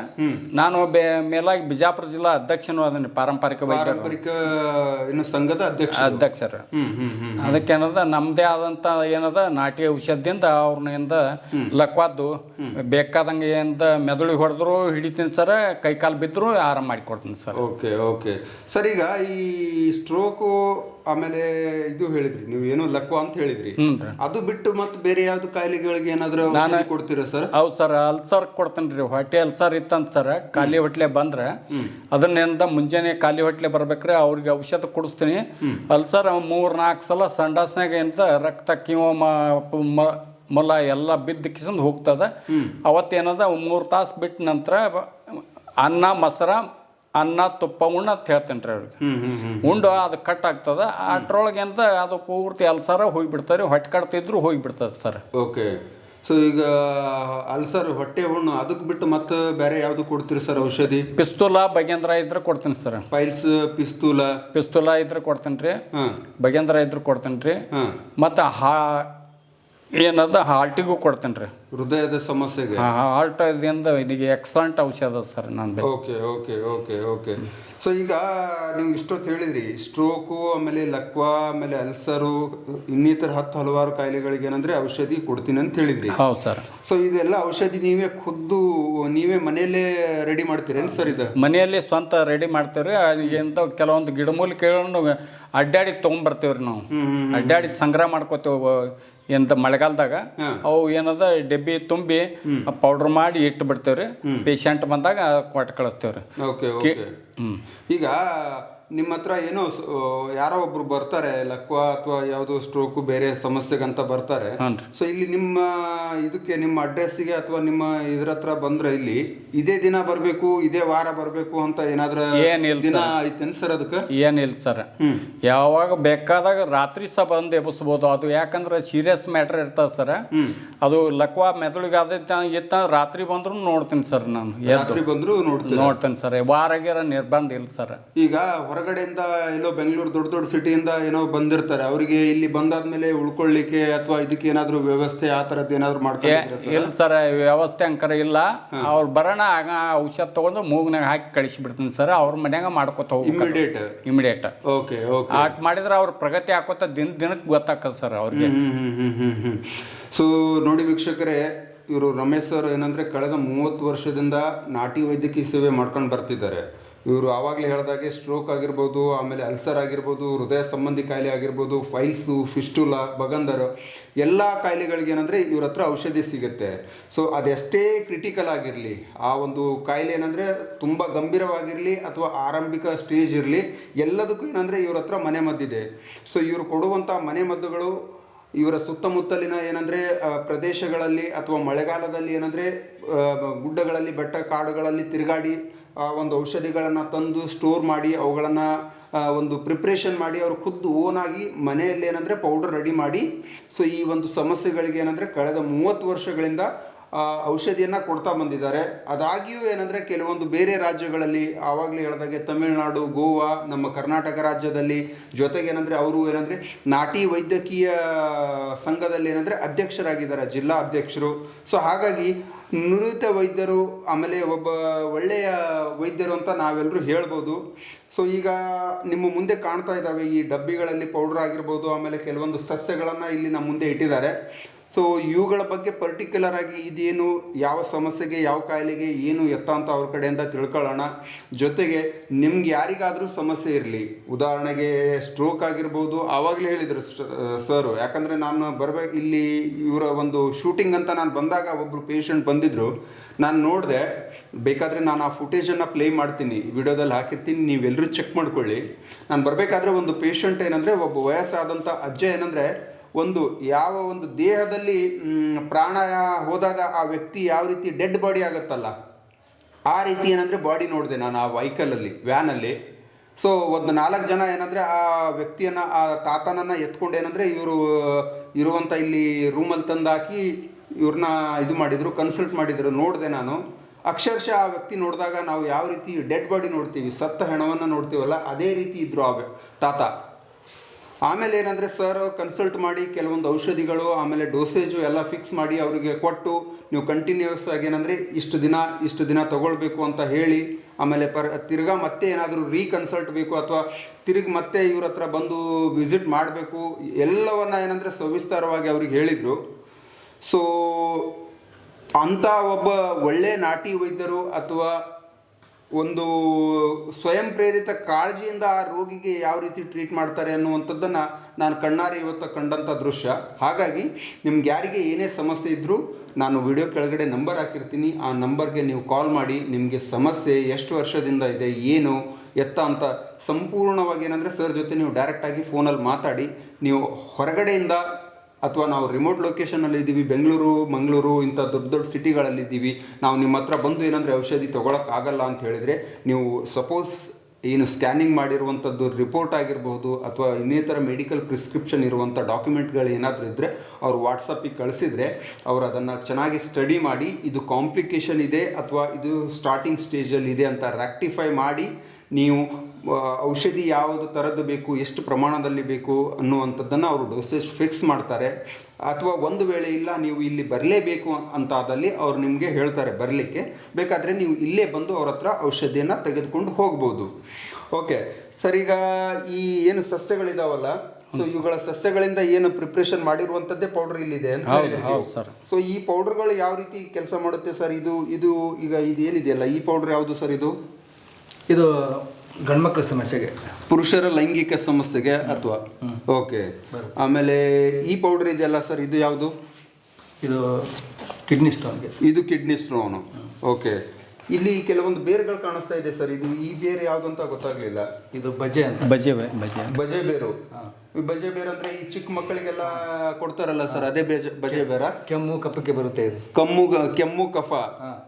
ನಾನು ಒಬ್ಬ ಮೇಲಾಗಿ ಬಿಜಾಪುರ ಜಿಲ್ಲಾ ಅಧ್ಯಕ್ಷನೂ ಅದನ್ನ ಪಾರಂಪರಿಕ ವೈದ್ಯ ಪಾರಂಪರಿಕ ಏನು ಸಂಘದ ಅಧ್ಯಕ್ಷ ಅಧ್ಯಕ್ಷರು. ಹ್ಮ್ ಹ್ಮ್ ಹ್ಮ್ ಅದಕ್ಕೇನದ ನಮ್ಮದೇ ಆದಂಥ ಏನದ ನಾಟಿ ಔಷಧದಿಂದ ಅವ್ರನ್ನಿಂದ ಲಕ್ವಾದ್ದು. ಬೇಕಾದಂಗೆ ಏನದ ಮೆದುಳಿಗೆ ಹೊಡೆದ್ರು ಹಿಡಿತೀನಿ ಸರ್. ಕೈಕಾಲು ಬಿದ್ದರೂ ಆರಾಮ ಮಾಡಿಕೊಡ್ತೀನಿ ಸರ್. Okay okay. ಸರ್ ಈಗ ಈ ಸ್ಟ್ರೋಕು ಆಮೇಲೆ ಇದು ಹೇಳಿದ್ರಿ ನೀವು ಏನೋ ಲಕ್ವ ಅಂತ ಹೇಳಿದ್ರಿ. ಅದು ಬಿಟ್ಟು ಮತ್ತೆ ಬೇರೆ ಯಾವ್ದು ಕಾಯಿಲೆಗಳಿಗೆ ಏನಾದರೂ ಔಷಧಿ ಕೊಡ್ತೀರಾ ಸರ್ ಹೌದು ಸರ್ ಅಲ್ಸರ್ ಕೊಡ್ತೇನೆ ರೀ ಹೊಟ್ಟೆ ಅಲ್ಸರ್ ಇತ್ತಂತ ಸರ್ ಖಾಲಿ ಹೊಟ್ಲೆ ಬಂದ್ರೆ ಅದನ್ನಿಂದ ಮುಂಜಾನೆ ಖಾಲಿ ಹೊಟ್ಲೆ ಬರ್ಬೇಕ್ರೆ ಅವ್ರಿಗೆ ಔಷಧ ಕೊಡಿಸ್ತೀನಿ. ಅಲ್ಸರ್ ಮೂರು ನಾಲ್ಕು ಸಲ ಸಂಡಾಸ್ನಾಗ ಎಂತ ರಕ್ತ ಕಿವ ಮೊಲ ಎಲ್ಲ ಬಿದ್ದ ಕಿಸಂದು ಹೋಗ್ತದ. ಅವತ್ತೇನದ ಮೂರು ತಾಸು ಬಿಟ್ಟ ನಂತರ ಅನ್ನ ಮೊಸರ ಅನ್ನ ತುಪ್ಪ ಉಣ್ಣ ಅಂತ ಹೇಳ್ತೇನೆ ರೀ ಅವ್ರಿಗೆ ಉಂಡು ಅದು ಕಟ್ ಆಗ್ತದ. ಅಟ್ರೊಳಗೆ ಅಂತ ಅದು ಪೂರ್ತಿ ಅಲ್ಸರ ಹೋಗಿಬಿಡ್ತಾರೆ ಹೊಟ್ಟೆ ಕಟ್ತಿದ್ರು ಹೋಗಿಬಿಡ್ತದೆ ಸರ್. ಓಕೆ. ಸೊ ಈಗ ಅಲ್ಸರ್ ಹೊಟ್ಟೆ ಹುಣ್ಣು ಅದಕ್ಕೆ ಬಿಟ್ಟು ಮತ್ತೆ ಬೇರೆ ಯಾವುದು ಕೊಡ್ತೀರಿ ಸರ್ ಔಷಧಿ? ಪಿಸ್ತೂಲ ಬಗೆಂದ್ರ ಇದ್ರೆ ಕೊಡ್ತೀನಿ ಸರ್. ಪೈಲ್ಸ್ ಪಿಸ್ತೂಲ? ಪಿಸ್ತೂಲ ಇದ್ರೆ ಕೊಡ್ತೇನೆ ರೀ ಹಾಂ. ಬಗೇಂದ್ರ ಇದ್ರೆ ಕೊಡ್ತೇನೆ ರೀ ಹಾಂ. ಮತ್ತು ಹಾ ಏನದ ಹಾರ್ಟಿಗೂ ಕೊಡ್ತೇನೆ ರೀ. ಹೃದಯದ ಸಮಸ್ಯೆಗೆ? ಹಾರ್ಟ್ ಇದರಿಂದ ಇದಕ್ಕೆ ಎಕ್ಸಲೆಂಟ್ ಔಷಧ ಸರ್ ನಾನು okay okay okay okay. So ಈಗ ನೀವು ಇಷ್ಟೊತ್ತು ಹೇಳಿದ್ರಿ ಸ್ಟ್ರೋಕು ಆಮೇಲೆ ಲಕ್ವಾ ಆಮೇಲೆ ಅಲ್ಸರು ಇನ್ನಿತರ ಹತ್ತು ಹಲವಾರು ಕಾಯಿಲೆಗಳಿಗೆ ಏನಂದ್ರೆ ಔಷಧಿ ಕೊಡ್ತೀನಿ ಅಂತ ಹೇಳಿದ್ರಿ. ಹೌದು ಸರ್. ಸೊ ಇದೆಲ್ಲ ಔಷಧಿ ನೀವೇ ಖುದ್ದು ನೀವೇ ಮನೆಯಲ್ಲೇ ರೆಡಿ ಮಾಡ್ತೀರೇನು ಸರ್ ಇದು? ಮನೆಯಲ್ಲಿ ಸ್ವಂತ ರೆಡಿ ಮಾಡ್ತೇವ್ರಿ ಎಂತ ಕೆಲವೊಂದು ಗಿಡಮೂಲಿಕೆಗಳನ್ನು ಅಡ್ಡಾಡಿ ತೊಗೊಂಬರ್ತೀವಿ ರೀ ನಾವು ಅಡ್ಡಾಡಿ ಸಂಗ್ರಹ ಮಾಡ್ಕೋತೇವೆ ಎಂತ ಮಳೆಗಾಲದಾಗ ಅವು ಏನದ ಡಬ್ಬಿ ತುಂಬಿ ಪೌಡರ್ ಮಾಡಿ ಇಟ್ಟು ಬಿಡ್ತೇವ್ರಿ. ಪೇಷಂಟ್ ಬಂದಾಗ ಕೊಟ್ಟು ಕಳಿಸ್ತೇವ್ರಿ. ಈಗ ನಿಮ್ಮ ಹತ್ರ ಏನೋ ಸ- ಯಾರೋ ಒಬ್ರು ಬರ್ತಾರೆ ಲಕ್ವಾ ಅಥವಾ ಯಾವುದೋ ಸ್ಟ್ರೋಕು ಬೇರೆ ಸಮಸ್ಯೆಗಂತ ಬರ್ತಾರೆ. ಹ್ಞೂ ಸೊ ಇಲ್ಲಿ ನಿಮ್ಮ ಇದಕ್ಕೆ ನಿಮ್ಮ ಅಡ್ರೆಸ್ಸಿಗೆ ಅಥವಾ ನಿಮ್ಮ ಇದ್ರ ಹತ್ರ ಬಂದ್ರೆ ಇಲ್ಲಿ ಇದೇ ದಿನ ಬರಬೇಕು ಇದೇ ವಾರ ಬರಬೇಕು ಅಂತ ಏನಾದ್ರೂ ಏನಿಲ್ಲ ದಿನ ಐತೇನು ಸರ್ ಅದಕ್ಕೆ? ಏನಿಲ್ಲ ಸರ್. ಹ್ಮ್. ಯಾವಾಗ ಬೇಕಾದಾಗ ರಾತ್ರಿ ಸಹ ಬಂದು ಎಬ್ಬಿಸ್ಬೋದು. ಅದು ಯಾಕಂದ್ರೆ ಸೀರಿಯಸ್ ಮ್ಯಾಟ್ರ್ ಇರ್ತದೆ ಸರ್. ಹ್ಮ್. ಅದು ಲಕ್ವಾ ಮೆದುಳಿಗೆ ಅದೈತೆ ಇತ್ತ ರಾತ್ರಿ ಬಂದ್ರು ನೋಡ್ತೀನಿ ಸರ್ ನಾನು. ಎದ್ದು. ರಾತ್ರಿ ಬಂದ್ರು ನೋಡ್ತೀನಿ ನೋಡ್ತೀನಿ ಸರ್. ವಾರಗಿರ ನಿರ್ಬಂಧ ಇಲ್ಲ ಸರ್. ಈಗ ಹೊರಗಡೆಯಿಂದ ಎಲ್ಲೋ ಬೆಂಗಳೂರು ದೊಡ್ಡ ದೊಡ್ಡ ಸಿಟಿಯಿಂದ ಏನೋ ಬಂದಿರ್ತಾರೆ. ಅವರಿಗೆ ಇಲ್ಲಿ ಬಂದಾದ್ಮೇಲೆ ಉಳ್ಕೊಳ್ಳಿಕ್ಕೆ ಅಥವಾ ಇದಕ್ಕೆ ಏನಾದರೂ ವ್ಯವಸ್ಥೆ ಆ ತರದ್ದು ಏನಾದ್ರು ಮಾಡ್ತಾರೆ? ಇಲ್ಲ ಸರ್ ವ್ಯವಸ್ಥೆ ಅಂಕರ ಇಲ್ಲ. ಅವ್ರು ಬರೋಣ ಆಗ ಔಷಧ ತಗೊಂಡು ಮೂಗ್ನಾಗ ಹಾಕಿ ಕಳಿಸಿ ಬಿಡ್ತೀನಿ ಸರ್. ಅವ್ರ ಮನ್ಯಾಗ ಮಾಡ್ಕೊತ ಹೋಗಿ ಇಮಿಡಿಯೇಟ್ ಇಮಿಡಿಯೇಟ್ ಓಕೆ ಓಕೆ ಆಟ್ ಮಾಡಿದ್ರೆ ಅವ್ರ ಪ್ರಗತಿ ಹಾಕೋತ ದಿನ ದಿನಕ್ಕೆ ಗೊತ್ತಾಕತ್ ಸರ್ ಅವ್ರಿಗೆ. ಸೊ ನೋಡಿ ವೀಕ್ಷಕರೇ ಇವರು ರಮೇಶ್ ಸರ್ ಏನಂದ್ರೆ ಕಳೆದ ಮೂವತ್ತು ವರ್ಷದಿಂದ ನಾಟಿ ವೈದ್ಯಕೀಯ ಸೇವೆ ಮಾಡ್ಕೊಂಡು ಬರ್ತಿದ್ದಾರೆ. ಇವರು ಆವಾಗಲೇ ಹೇಳಿದಾಗೆ ಸ್ಟ್ರೋಕ್ ಆಗಿರ್ಬೋದು, ಆಮೇಲೆ ಅಲ್ಸರ್ ಆಗಿರ್ಬೋದು, ಹೃದಯ ಸಂಬಂಧಿ ಕಾಯಿಲೆ ಆಗಿರ್ಬೋದು ಫೈಲ್ಸು ಫಿಸ್ಟುಲ ಬಗಂದರ್ ಎಲ್ಲ ಕಾಯಿಲೆಗಳಿಗೆ ಏನಂದರೆ ಇವ್ರ ಹತ್ರ ಔಷಧಿ ಸಿಗುತ್ತೆ. ಸೊ ಅದೆಷ್ಟೇ ಕ್ರಿಟಿಕಲ್ ಆಗಿರಲಿ, ಆ ಒಂದು ಕಾಯಿಲೆ ಏನಂದರೆ ತುಂಬ ಗಂಭೀರವಾಗಿರಲಿ ಅಥವಾ ಆರಂಭಿಕ ಸ್ಟೇಜ್ ಇರಲಿ, ಎಲ್ಲದಕ್ಕೂ ಏನಂದರೆ ಇವ್ರ ಹತ್ರ ಮನೆ ಮದ್ದಿದೆ. ಸೊ ಇವರು ಕೊಡುವಂಥ ಮನೆ ಮದ್ದುಗಳು ಇವರ ಸುತ್ತಮುತ್ತಲಿನ ಏನಂದರೆ ಪ್ರದೇಶಗಳಲ್ಲಿ ಅಥವಾ ಮಳೆಗಾಲದಲ್ಲಿ ಏನಂದರೆ ಗುಡ್ಡಗಳಲ್ಲಿ, ಬೆಟ್ಟ ಕಾಡುಗಳಲ್ಲಿ ತಿರುಗಾಡಿ ಒಂದು ಔಷಧಿಗಳನ್ನು ತಂದು ಸ್ಟೋರ್ ಮಾಡಿ, ಅವುಗಳನ್ನು ಒಂದು ಪ್ರಿಪ್ರೇಷನ್ ಮಾಡಿ, ಅವರು ಖುದ್ದು ಓನಾಗಿ ಮನೆಯಲ್ಲಿ ಏನಂದರೆ ಪೌಡರ್ ರೆಡಿ ಮಾಡಿ ಸೊ ಈ ಒಂದು ಸಮಸ್ಯೆಗಳಿಗೆ ಏನಂದರೆ ಕಳೆದ ಮೂವತ್ತು ವರ್ಷಗಳಿಂದ ಔಷಧಿಯನ್ನು ಔಷಧಿಯನ್ನ ಕೊಡ್ತಾ ಬಂದಿದ್ದಾರೆ. ಅದಾಗಿಯೂ ಏನಂದರೆ ಕೆಲವೊಂದು ಬೇರೆ ರಾಜ್ಯಗಳಲ್ಲಿ, ಆವಾಗಲೇ ಹೇಳಿದಾಗೆ ತಮಿಳುನಾಡು, ಗೋವಾ, ನಮ್ಮ ಕರ್ನಾಟಕ ರಾಜ್ಯದಲ್ಲಿ ಜೊತೆಗೆ ಏನಂದರೆ ಅವರು ಏನಂದರೆ ನಾಟಿ ವೈದ್ಯಕೀಯ ಸಂಘದಲ್ಲಿ ಏನಂದರೆ ಅಧ್ಯಕ್ಷರಾಗಿದ್ದಾರೆ, ಜಿಲ್ಲಾ ಅಧ್ಯಕ್ಷರು. ಸೊ ಹಾಗಾಗಿ ನುರಿತ ವೈದ್ಯರು ಆಮೇಲೆ ಒಬ್ಬ ಒಳ್ಳೆಯ ವೈದ್ಯರು ಅಂತ ನಾವೆಲ್ಲರೂ ಹೇಳ್ಬೋದು. ಸೊ ಈಗ ನಿಮ್ಮ ಮುಂದೆ ಕಾಣ್ತಾ ಇದ್ದಾವೆ ಈ ಡಬ್ಬಿಗಳಲ್ಲಿ ಪೌಡರ್ ಆಗಿರ್ಬೋದು, ಆಮೇಲೆ ಕೆಲವೊಂದು ಸಸ್ಯಗಳನ್ನು ಇಲ್ಲಿ ನಮ್ಮ ಮುಂದೆ ಇಟ್ಟಿದ್ದಾರೆ. ಸೊ ಇವುಗಳ ಬಗ್ಗೆ ಪರ್ಟಿಕ್ಯುಲರ್ ಆಗಿ ಇದೇನು, ಯಾವ ಸಮಸ್ಯೆಗೆ, ಯಾವ ಕಾಯಿಲೆಗೆ, ಏನು ಎತ್ತ ಅಂತ ಅವ್ರ ಕಡೆಯಿಂದ ತಿಳ್ಕೊಳ್ಳೋಣ. ಜೊತೆಗೆ ನಿಮ್ಗೆ ಯಾರಿಗಾದರೂ ಸಮಸ್ಯೆ ಇರಲಿ, ಉದಾಹರಣೆಗೆ ಸ್ಟ್ರೋಕ್ ಆಗಿರ್ಬೋದು, ಆವಾಗಲೇ ಹೇಳಿದರು ಸರ್ ಯಾಕಂದರೆ ನಾನು ಬರಬೇಕು ಇಲ್ಲಿ ಇವರ ಒಂದು ಶೂಟಿಂಗ್ ಅಂತ ನಾನು ಬಂದಾಗ ಒಬ್ಬರು ಪೇಷಂಟ್ ಬಂದಿದ್ದರು ನಾನು ನೋಡಿದೆ, ಬೇಕಾದರೆ ನಾನು ಆ ಫುಟೇಜನ್ನು ಪ್ಲೇ ಮಾಡ್ತೀನಿ, ವಿಡಿಯೋದಲ್ಲಿ ಹಾಕಿರ್ತೀನಿ ನೀವೆಲ್ಲರೂ ಚೆಕ್ ಮಾಡ್ಕೊಳ್ಳಿ. ನಾನು ಬರಬೇಕಾದ್ರೆ ಒಂದು ಪೇಷಂಟ್ ಏನಂದರೆ, ಒಬ್ಬ ವಯಸ್ಸಾದಂಥ ಅಜ್ಜ ಏನಂದರೆ ಒಂದು ಯಾವ ಒಂದು ದೇಹದಲ್ಲಿ ಪ್ರಾಣ ಹೋದಾಗ ಆ ವ್ಯಕ್ತಿ ಯಾವ ರೀತಿ ಡೆಡ್ ಬಾಡಿ ಆಗುತ್ತಲ್ಲ, ಆ ರೀತಿ ಏನಂದರೆ ಬಾಡಿ ನೋಡಿದೆ ನಾನು ಆ ವೆಹಿಕಲಲ್ಲಿ, ವ್ಯಾನಲ್ಲಿ. ಸೊ, ಒಂದು ನಾಲ್ಕು ಜನ ಏನಂದರೆ ಆ ವ್ಯಕ್ತಿಯನ್ನು, ಆ ತಾತನನ್ನು ಎತ್ಕೊಂಡು ಏನಂದರೆ ಇವರು ಇರುವಂಥ ಇಲ್ಲಿ ರೂಮಲ್ಲಿ ತಂದಾಕಿ ಇವ್ರನ್ನ ಇದು ಮಾಡಿದರು, ಕನ್ಸಲ್ಟ್ ಮಾಡಿದರು, ನೋಡಿದೆ ನಾನು. ಅಕ್ಷರಶಃ ಆ ವ್ಯಕ್ತಿ ನೋಡಿದಾಗ ನಾವು ಯಾವ ರೀತಿ ಡೆಡ್ ಬಾಡಿ ನೋಡ್ತೀವಿ, ಸತ್ತ ಹೆಣವನ್ನು ನೋಡ್ತೀವಲ್ಲ, ಅದೇ ರೀತಿ ಇದ್ರು ಆ ತಾತ. ಆಮೇಲೆ ಏನಂದರೆ ಸರ್ ಕನ್ಸಲ್ಟ್ ಮಾಡಿ ಕೆಲವೊಂದು ಔಷಧಿಗಳು, ಆಮೇಲೆ ಡೋಸೇಜು ಎಲ್ಲ ಫಿಕ್ಸ್ ಮಾಡಿ ಅವರಿಗೆ ಕೊಟ್ಟು ನೀವು ಕಂಟಿನ್ಯೂಸ್ ಆಗಿ ಏನಂದರೆ ಇಷ್ಟು ದಿನ ಇಷ್ಟು ದಿನ ತಗೊಳ್ಬೇಕು ಅಂತ ಹೇಳಿ, ಆಮೇಲೆ ಪರ್, ತಿರ್ಗಾ ಮತ್ತೆ ಏನಾದರೂ ರೀಕನ್ಸಲ್ಟ್ ಬೇಕು ಅಥವಾ ತಿರುಗಿ ಮತ್ತೆ ಇವ್ರ ಹತ್ರ ಬಂದು ವಿಸಿಟ್ ಮಾಡಬೇಕು, ಎಲ್ಲವನ್ನ ಏನಂದರೆ ಸವಿಸ್ತಾರವಾಗಿ ಅವ್ರಿಗೆ ಹೇಳಿದರು. ಸೊ ಅಂಥ ಒಬ್ಬ ಒಳ್ಳೆ ನಾಟಿ ವೈದ್ಯರು ಅಥವಾ ಒಂದು ಸ್ವಯಂ ಪ್ರೇರಿತ ಕಾಳಜಿಯಿಂದ ಆ ರೋಗಿಗೆ ಯಾವ ರೀತಿ ಟ್ರೀಟ್ ಮಾಡ್ತಾರೆ ಅನ್ನುವಂಥದ್ದನ್ನು ನಾನು ಕಣ್ಣಾರೆ ಇವತ್ತು ಕಂಡಂಥ ದೃಶ್ಯ. ಹಾಗಾಗಿ ನಿಮ್ಗೆ ಯಾರಿಗೆ ಏನೇ ಸಮಸ್ಯೆ ಇದ್ದರೂ ನಾನು ವಿಡಿಯೋ ಕೆಳಗಡೆ ನಂಬರ್ ಹಾಕಿರ್ತೀನಿ. ಆ ನಂಬರ್ಗೆ ನೀವು ಕಾಲ್ ಮಾಡಿ, ನಿಮಗೆ ಸಮಸ್ಯೆ ಎಷ್ಟು ವರ್ಷದಿಂದ ಇದೆ, ಏನು, ಎತ್ತ ಅಂತ ಸಂಪೂರ್ಣವಾಗಿ ಏನಂದರೆ ಸರ್ ಜೊತೆ ನೀವು ಡೈರೆಕ್ಟಾಗಿ ಫೋನಲ್ಲಿ ಮಾತಾಡಿ, ನೀವು ಹೊರಗಡೆಯಿಂದ ಅಥವಾ ನಾವು ರಿಮೋಟ್ ಲೊಕೇಶನಲ್ಲಿ ಇದ್ದೀವಿ, ಬೆಂಗಳೂರು, ಮಂಗಳೂರು, ಇಂಥ ದೊಡ್ಡ ದೊಡ್ಡ ಸಿಟಿಗಳಲ್ಲಿ ಇದ್ದೀವಿ, ನಾವು ನಿಮ್ಮ ಹತ್ರ ಬಂದು ಏನಂದರೆ ಔಷಧಿ ತೊಗೊಳಕ್ಕಾಗಲ್ಲ ಅಂತ ಹೇಳಿದರೆ, ನೀವು ಸಪೋಸ್ ಏನು ಸ್ಕ್ಯಾನಿಂಗ್ ಮಾಡಿರುವಂಥದ್ದು ರಿಪೋರ್ಟ್ ಆಗಿರ್ಬೋದು ಅಥವಾ ಇನ್ನಿತರ ಮೆಡಿಕಲ್ ಪ್ರಿಸ್ಕ್ರಿಪ್ಷನ್ ಇರುವಂಥ ಡಾಕ್ಯುಮೆಂಟ್ಗಳು ಏನಾದರೂ ಇದ್ದರೆ ಅವ್ರು ವಾಟ್ಸಪ್ಪಿಗೆ ಕಳಿಸಿದರೆ ಅವರು ಅದನ್ನು ಚೆನ್ನಾಗಿ ಸ್ಟಡಿ ಮಾಡಿ, ಇದು ಕಾಂಪ್ಲಿಕೇಶನ್ ಇದೆ ಅಥವಾ ಇದು ಸ್ಟಾರ್ಟಿಂಗ್ ಸ್ಟೇಜಲ್ಲಿ ಇದೆ ಅಂತ ರೆಕ್ಟಿಫೈ ಮಾಡಿ ನೀವು ಔಷಧಿ ಯಾವುದು ಥರದ್ದು ಬೇಕು ಎಷ್ಟು ಪ್ರಮಾಣದಲ್ಲಿ ಬೇಕು ಅನ್ನುವಂಥದ್ದನ್ನು ಅವರು ಡೋಸೇಜ್ ಫಿಕ್ಸ್ ಮಾಡ್ತಾರೆ. ಅಥವಾ ಒಂದು ವೇಳೆ ಇಲ್ಲ ನೀವು ಇಲ್ಲಿ ಬರಲೇಬೇಕು ಅಂತಾದಲ್ಲಿ ಅವರು ನಿಮಗೆ ಹೇಳ್ತಾರೆ ಬರಲಿಕ್ಕೆ. ಬೇಕಾದರೆ ನೀವು ಇಲ್ಲೇ ಬಂದು ಅವ್ರ ಹತ್ರ ಔಷಧಿಯನ್ನು ತೆಗೆದುಕೊಂಡು ಹೋಗ್ಬೋದು. ಓಕೆ ಸರ್ ಈಗ ಈ ಏನು ಸಸ್ಯಗಳಿದಾವಲ್ಲ ಸೊ ಇವುಗಳ ಸಸ್ಯಗಳಿಂದ ಏನು ಪ್ರಿಪ್ರೇಷನ್ ಮಾಡಿರುವಂತದ್ದೇ ಪೌಡರ್ ಇಲ್ಲಿದೆ ಅಂತ ಸೊ ಈ ಪೌಡರ್ಗಳು ಯಾವ ರೀತಿ ಕೆಲಸ ಮಾಡುತ್ತೆ ಸರ್? ಇದು ಇದು ಈಗ ಇದು ಏನಿದೆಯಲ್ಲ ಈ ಪೌಡರ್ ಯಾವುದು ಸರ್ ಇದು? ಇದು ಗಂಡ್ಮಕ್ಳ ಸಮಸ್ಯೆಗೆ. ಪುರುಷರ ಲೈಂಗಿಕ ಸಮಸ್ಯೆಗೆ ಅಥವಾ? ಓಕೆ. ಆಮೇಲೆ ಈ ಪೌಡರ್ ಇದೆಯಲ್ಲ ಸರ್ ಇದು ಯಾವುದು? ಇದು ಕಿಡ್ನಿ ಸ್ಟೋನ್ಗೆ ಇದು ಕಿಡ್ನಿ ಸ್ಟೋನು ಓಕೆ. ಇಲ್ಲಿ ಕೆಲವೊಂದು ಬೇರುಗಳು ಕಾಣಿಸ್ತಾ ಇದೆ ಸರ್ ಇದು ಈ ಬೇರು ಯಾವುದು ಅಂತ ಗೊತ್ತಾಗ್ಲಿಲ್ಲ. ಇದು ಬಜೆ ಅಂತ. ಬಜೆ ಬೆ- ಬಜೆ. ಬಜೆ ಬೇರು. ಈ ಬಜೆ ಬೇರು ಅಂದ್ರೆ ಈ ಚಿಕ್ಕ ಮಕ್ಕಳಿಗೆಲ್ಲ ಕೊಡ್ತಾರಲ್ಲ ಸರ್ ಅದೇ ಬೇಜ ಬಜೆ ಬೇರ? ಕೆಮ್ಮು ಕಫಕ್ಕೆ ಬರುತ್ತೆ ಇದು. ಕಮ್ಮು ಕೆಮ್ಮು ಕಫ.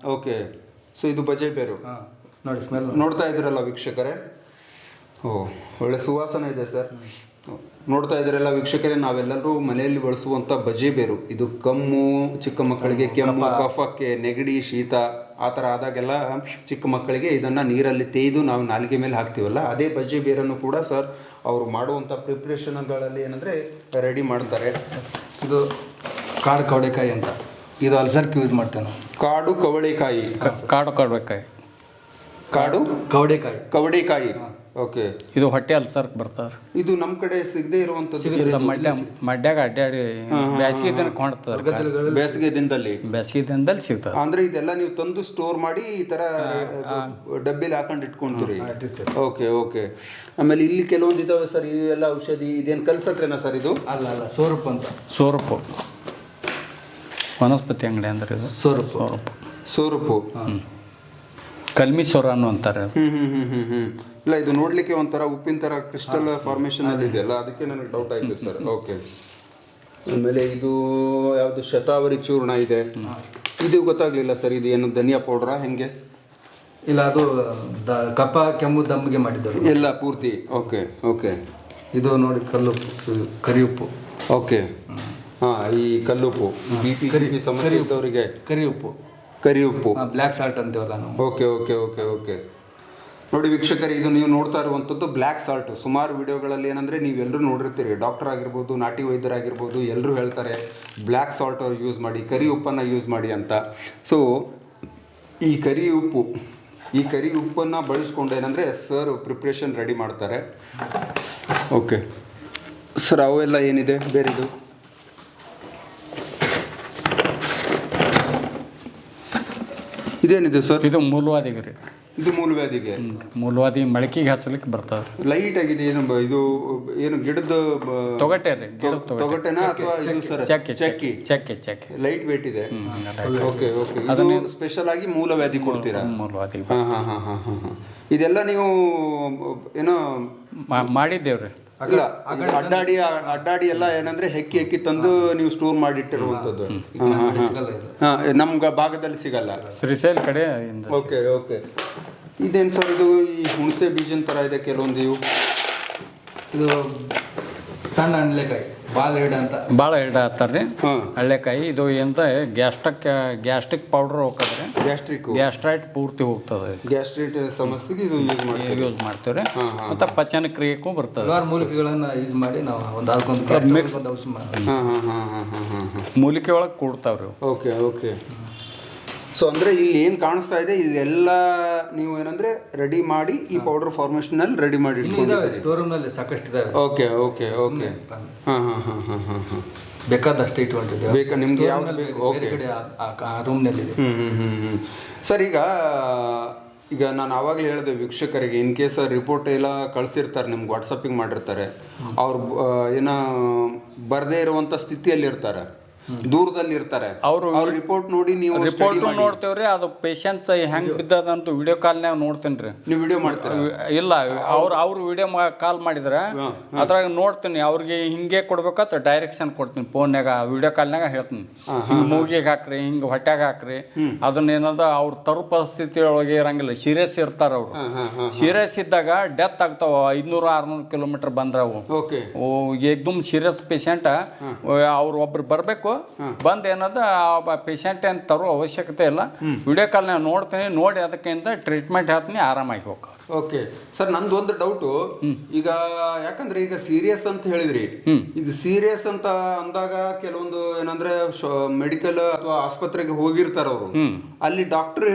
ಓಕೆ. ಸೊ ಇದು ಬಜೆ ಬೇರು. ಹಾ. ನೋಡಿ ಸ್ಮೆಲ್ ನೋಡ್ತಾ ಇದ್ದೀರಲ್ಲ ವೀಕ್ಷಕರೇ? ಓ ಒಳ್ಳೆ ಸುವಾಸನೆ ಇದೆ ಸರ್. ನೋಡ್ತಾ ಇದ್ದೀರಲ್ಲ ವೀಕ್ಷಕರೇ ನಾವೆಲ್ಲರೂ ಮನೆಯಲ್ಲಿ ಬಳಸುವಂಥ ಬಜೆ ಬೇರು. ಇದು ಕಮ್ಮು ಚಿಕ್ಕ ಮಕ್ಕಳಿಗೆ ಕೆಮ್ಮು ಕಫಕ್ಕೆ ನೆಗಡಿ ಶೀತ ಆ ಥರ ಆದಾಗೆಲ್ಲ ಚಿಕ್ಕ ಮಕ್ಕಳಿಗೆ ಇದನ್ನು ನೀರಲ್ಲಿ ತೇಯ್ದು ನಾವು ನಾಲಿಗೆ ಮೇಲೆ ಹಾಕ್ತೀವಲ್ಲ ಅದೇ ಬಜೆ ಬೇರನ್ನು ಕೂಡ ಸರ್ ಅವರು ಮಾಡುವಂಥ ಪ್ರಿಪ್ರೇಷನ್ಗಳಲ್ಲಿ ಏನಂದರೆ ರೆಡಿ ಮಾಡ್ತಾರೆ. ಇದು ಕಾಡು ಕವಳೆಕಾಯಿ ಅಂತ. ಇದು ಅಲ್ಸರ್ಗೆ ಯೂಸ್ ಮಾಡ್ತೇನೆ. ಕಾಡು ಕವಳೆಕಾಯಿ. ಕ- ಕಾಡು ಕಾಡ್ಬೇಕಾಯಿ ಕಾಡು? ಕವಡೆಕಾಯಿ. ಕವಡೆಕಾಯಿ. ಓಕೆ. ಇದು ಹೊಟ್ಟೆ ಅಲ್ಸರ್ಕ್ ಬರ್ತಾರೆ. ಇದು ನಮ್ಮ ಕಡೆ ಸಿಗದೆ ಇರುವಂಥದ್ದು. ಮಡ್ಯ ಮಡ್ಯಾಗ ಅಡ್ಡಾಡಿ ಬ್ಯಾಸಿಗೆ ದಿನ ಹೊಣ್ತದ ಬೇಸಿಗೆ ದಿನದಲ್ಲಿ. ಬೇಸಿಗೆ ದಿನದಲ್ಲಿ ಸಿಗ್ತದೆ. ಅಂದ್ರೆ ಇದೆಲ್ಲ ನೀವು ತಂದು ಸ್ಟೋರ್ ಮಾಡಿ ಈ ತರ ಡಬ್ಬಿಲಿ ಹಾಕೊಂಡು ಇಟ್ಕೊಂತೀರಿ. Okay okay. ಆಮೇಲೆ ಇಲ್ಲಿ ಕೆಲವೊಂದು ಇದಾವೆ ಸರ್ ಇವೆಲ್ಲ ಔಷಧಿ ಇದೇನು ಕಲ್ಸತ್ರೇನಾ ಸರ್ ಇದು? ಅಲ್ಲ ಅಲ್ಲ ಸೋರುಪ್ ಅಂತ. ಸೋರಪ್ಪು ವನಸ್ಪತಿ ಅಂಗಡಿ ಅಂದ್ರೆ ಇದು. ಸೋರಪ್ಪ ಸೋರಪ್ಪು ಸೋರುಪು. ಕಲ್ಮಿ ಸೊರ ಅನ್ನು ಅಂತಾರೆ ಅದು ಇಲ್ಲ ಇದು ನೋಡ್ಲಿಕ್ಕೆ ಒಂಥರ ಉಪ್ಪಿನ ತರ ಕ್ರಿಸ್ಟಲ್ ಫಾರ್ಮೇಶನ್ ಅಲ್ಲಿ ಇದೆಯಲ್ಲ ಅದಕ್ಕೆ ನನಗೆ ಡೌಟ್ ಆಯ್ತು ಸರ್. ಓಕೆ ಆಮೇಲೆ ಇದು ಯಾವುದು ಶತಾವರಿ ಚೂರ್ಣ ಇದೆ. ಇದು ಗೊತ್ತಾಗ್ಲಿಲ್ಲ ಸರ್ ಇದು ಏನು ಧನಿಯಾ ಪೌಡ್ರಾ ಹೆಂಗೆ? ಇಲ್ಲ ಅದು ದ ಕಪ್ಪ ಕೆಮ್ಮು ದಮ್ಮಿಗೆ ಮಾಡಿದ್ದರು ಎಲ್ಲ ಪೂರ್ತಿ. ಓಕೆ ಓಕೆ ಇದು ನೋಡಿ ಕಲ್ಲುಪ್ಪು ಕರಿ ಉಪ್ಪು. ಓಕೆ ಹಾ ಈ ಕಲ್ಲುಪ್ಪು ಬಿ ಪಿ ಕರಿ ಸಮಸ್ಯೆ ಇದ್ದವರಿಗೆ. ಕರಿ ಉಪ್ಪು. ಕರಿ ಉಪ್ಪು ಬ್ಲ್ಯಾಕ್ ಸಾಲ್ಟ್ ಅಂತೀವಲ್ಲ ನಾವು. Okay okay okay okay. ನೋಡಿ ವೀಕ್ಷಕರೇ ಇದು ನೀವು ನೋಡ್ತಾ ಇರುವಂಥದ್ದು ಬ್ಲ್ಯಾಕ್ ಸಾಲ್ಟ್. ಸುಮಾರು ವಿಡಿಯೋಗಳಲ್ಲಿ ಏನಂದರೆ ನೀವೆಲ್ಲರೂ ನೋಡಿರ್ತೀರಿ. ಡಾಕ್ಟರ್ ಆಗಿರ್ಬೋದು ನಾಟಿ ವೈದ್ಯರಾಗಿರ್ಬೋದು ಎಲ್ಲರೂ ಹೇಳ್ತಾರೆ ಬ್ಲ್ಯಾಕ್ ಸಾಲ್ಟ್ ಯೂಸ್ ಮಾಡಿ ಕರಿ ಉಪ್ಪನ್ನು ಯೂಸ್ ಮಾಡಿ ಅಂತ. ಸೊ ಈ ಕರಿ ಉಪ್ಪು ಈ ಕರಿ ಉಪ್ಪನ್ನು ಬಳಸ್ಕೊಂಡು ಏನಂದರೆ ಸರ್ ಪ್ರಿಪ್ರೇಷನ್ ರೆಡಿ ಮಾಡ್ತಾರೆ. ಓಕೆ. ಸರ್ ಅವೆಲ್ಲ ಏನಿದೆ? ಬೇರೆದು ಇದೇನಿದೆ ಸರ್? ಇದು ಮೂಲವಾದಿಗೆ ರೀ. ಇದು ಮೂಲವ್ಯಾಧಿಗೆ? ಮೂಲವಾದಿ ಮಳಕಿಗೆ ಹಚ್ಚಲಿಕ್ಕೆ ಬರ್ತದೆ ಲೈಟ್ ಆಗಿದೆ ಏನು ಬ- ಇದು ಏನು ಗಿಡದ ಬ- ತೊಗಟೆ ರೀ ಗಿಡದ ತೊಗಟೆನಾ ಅಥವಾ ಇದು ಸರ್? ಚಕ್ಕೆ ಚಕ್ಕಿ. ಚಕ್ಕೆ ಚಕ್ಕೆ. ಲೈಟ್ ವೇಟ್ ಇದೆ? ಓಕೆ ಓಕೆ ಇದು ಸ್ಪೆಷಲ್ ಆಗಿ ಮೂಲವ್ಯಾಧಿ ಕೊಡ್ತೀರಾ? ಮೂಲವಾದಿ ಹಾ ಹಾ ಹಾ ಹಾ ಹಾ ಹಾ. ಇದೆಲ್ಲ ನೀವು ಏನೋ ಮಾಡಿದ್ದೇವ್ರಿ. ಇಲ್ಲ ಇದು ಅಡ್ಡಾಡಿ ಅಡ್ಡಾಡಿ ಎಲ್ಲ ಏನಂದ್ರೆ ಹೆಕ್ಕಿ ಹೆಕ್ಕಿ ತಂದು ನೀವು ಸ್ಟೋರ್ ಮಾಡಿಟ್ಟಿರುವಂಥದ್ದು. ನಮ್ಗೆ ಭಾಗದಲ್ಲಿ ಸಿಗಲ್ಲ. ಶ್ರೀಶೈಲ್ ಕಡೆ ಓಕೆ ಓಕೆ. ಇದೇನು ಸರ್ ಇದು ಈ ಹುಣಸೆ ಬೀಜನ ತರ ಇದೆ ಕೆಲವೊಂದು ಇವು? ಇದು ಸಣ್ಣ ಹಣ್ಲೆಕಾಯಿ ಭಾಳ ಹಿಡ ಅಂತ. ಭಾಳ ಹಿಡ ಹತ್ತಾರ್ರಿ ರೀ ಹಳ್ಳೆಕಾಯಿ ಇದು ಎಂತ ಗ್ಯಾಸ್ಟ್ರಿಕ್ ಗ್ಯಾಸ್ಟ್ರಿಕ್ ಪೌಡರ್ ಹೋಗ್ತದೆ ಗ್ಯಾಸ್ಟ್ರಿಕ್. ಗ್ಯಾಸ್ಟ್ರೈಟ್ ಪೂರ್ತಿ ಹೋಗ್ತದೆ ಗ್ಯಾಸ್ಟ್ರೈಟ್ ಸಮಸ್ಯೆಗೆ ಇದು ಯೂಸ್ ಮಾಡ್ತೀವಿ. ಯೂಸ್ ಮಾಡ್ತೀವಿ ರೀ ಮತ್ತು ಪಚನ ಕ್ರಿಯೆಗೂ ಬರ್ತದೆ. ಹಲವಾರು ಮೂಲಿಕೆಗಳನ್ನ ಯೂಸ್ ಮಾಡಿ ನಾವು ಒಂದು ಅದಕ್ಕೊಂದು ಮಿಕ್ಸ್. ಮೂಲಿಕೆ ಒಳಗೆ ಕೂಡ್ತಾವ್ರಿ ಓಕೆ ಓಕೆ. ಸೊ ಅಂದರೆ ಇಲ್ಲಿ ಏನು ಕಾಣಿಸ್ತಾ ಇದೆ? ಇದೆಲ್ಲ ನೀವು ಏನಂದರೆ ರೆಡಿ ಮಾಡಿ ಈ ಪೌಡರ್ ಫಾರ್ಮೇಷನಲ್ಲಿ ರೆಡಿ ಮಾಡಿ ಇದಾವೆ ಇಟ್ಕೊಂಡಿದ್ದೀರಿ ಸ್ಟೋರ್ ಸಾಕಷ್ಟು ಇದಾವೆ. ಓಕೆ ಓಕೆ ಓಕೆ ಹಾಂ ಹಾಂ ಹಾಂ ಹಾಂ ಹಾಂ ಹಾಂ ಬೇಕಾದಷ್ಟು ಇಟ್ಕೊಂಡಿದ್ದೆ ಬೇಕಾ ನಿಮ್ಗೆ ಯಾವ್ದು ನಲ್ಲಿ ಬೇಕು? ಓಕೆ ರೂಮ್ನಲ್ಲಿ ಹ್ಞೂ ಹ್ಞೂ ಹ್ಞೂ ಹ್ಞೂ ಸರ್ ಈಗ ಈಗ ನಾನು ಆವಾಗಲೇ ಹೇಳಿದೆ ವೀಕ್ಷಕರಿಗೆ ಇನ್ ಕೇಸ್ ರಿಪೋರ್ಟ್ ಎಲ್ಲ ಕಳಿಸಿರ್ತಾರೆ ನಿಮ್ಗೆ ವಾಟ್ಸಪ್ಪಿಗೆ ಮಾಡಿರ್ತಾರೆ. ಅವ್ರು ಏನೋ ಬರದೇ ಇರುವಂಥ ಸ್ಥಿತಿಯಲ್ಲಿ ಇರ್ತಾರೆ ದೂರದಲ್ಲಿ ಇರ್ತಾರೆ ಅವರು ಅವ್ರ ರಿಪೋರ್ಟ್ ನೋಡಿ ನೀವು ರಿಪೋರ್ಟ್. ನೋಡ್ತೇವ್ರಿ ಅದು ಪೇಷಂಟ್ಸ್ ಹೆಂಗ್ ಬಿದ್ದದಂತ ವಿಡಿಯೋ ಕಾಲ್ನ್ಯಾಗ ನೋಡ್ತೀನಿ ರೀ ನೀವು ವಿಡಿಯೋ ಮಾಡ್ತೀರಾ? ಇಲ್ಲ ಅವ್ರು ಅವ್ರು ವಿಡಿಯೋ ಕಾಲ್ ಮಾಡಿದ್ರೆ ಅದ್ರಾಗ ನೋಡ್ತೀನಿ ಅವ್ರಿಗೆ ಹಿಂಗೆ ಕೊಡ್ಬೇಕಂತ ಡೈರೆಕ್ಷನ್ ಕೊಡ್ತೀನಿ ಫೋನ್ಯಾಗ ವಿಡಿಯೋ ಕಾಲ್ನಾಗ ಹೇಳ್ತೀನಿ. ಹಿಂಗೆ ಮೂಗಿಗೆ ಹಾಕ್ರಿ ಹಿಂಗೆ ಹೊಟ್ಯಾಗ ಹಾಕ್ರಿ ಅದನ್ನ ಏನದ ಅವ್ರ ತರು ಪರಿಸ್ಥಿತಿ ಒಳಗೆ ಇರಂಗಿಲ್ಲ ಸೀರಿಯಸ್ ಇರ್ತಾರ ಅವ್ರು. ಸೀರಿಯಸ್ ಇದ್ದಾಗ ಡೆತ್ ಆಗ್ತಾವ ಐದ್ನೂರು ಆರ್ನೂರು ಕಿಲೋಮೀಟರ್ ಬಂದ್ರೆ ಅವು. ಏಕ್ದಮ್ ಸೀರಿಯಸ್ ಪೇಷಂಟ್ ಅವ್ರು ಒಬ್ರು ಬರಬೇಕು ಬಂದು ಏನದ ಪೇಷಂಟ್ ಏನು ತರೋ ಅವಶ್ಯಕತೆ ಇಲ್ಲ. ವಿಡಿಯೋ ಕಾಲ್ ನಾವು ನೋಡ್ತೇನೆ ನೋಡಿ ಅದಕ್ಕಿಂತ ಟ್ರೀಟ್ಮೆಂಟ್ ಹೇಳ್ತೀನಿ ಆರಾಮಾಗಿ ಹೋಗ ಓಕೆ ಸರ್ ನಂದು ಒಂದು ಡೌಟು ಈಗ ಯಾಕಂದ್ರೆ ಈಗ ಸೀರಿಯಸ್ ಅಂತ ಹೇಳಿದ್ರಿ. ಈಗ ಸೀರಿಯಸ್ ಅಂತ ಅಂದಾಗ ಕೆಲವೊಂದು ಏನಂದ್ರೆ ಮೆಡಿಕಲ್ ಅಥವಾ ಆಸ್ಪತ್ರೆಗೆ ಹೋಗಿರ್ತಾರ ಅವರು. ಅಲ್ಲಿ ಡಾಕ್ಟರ್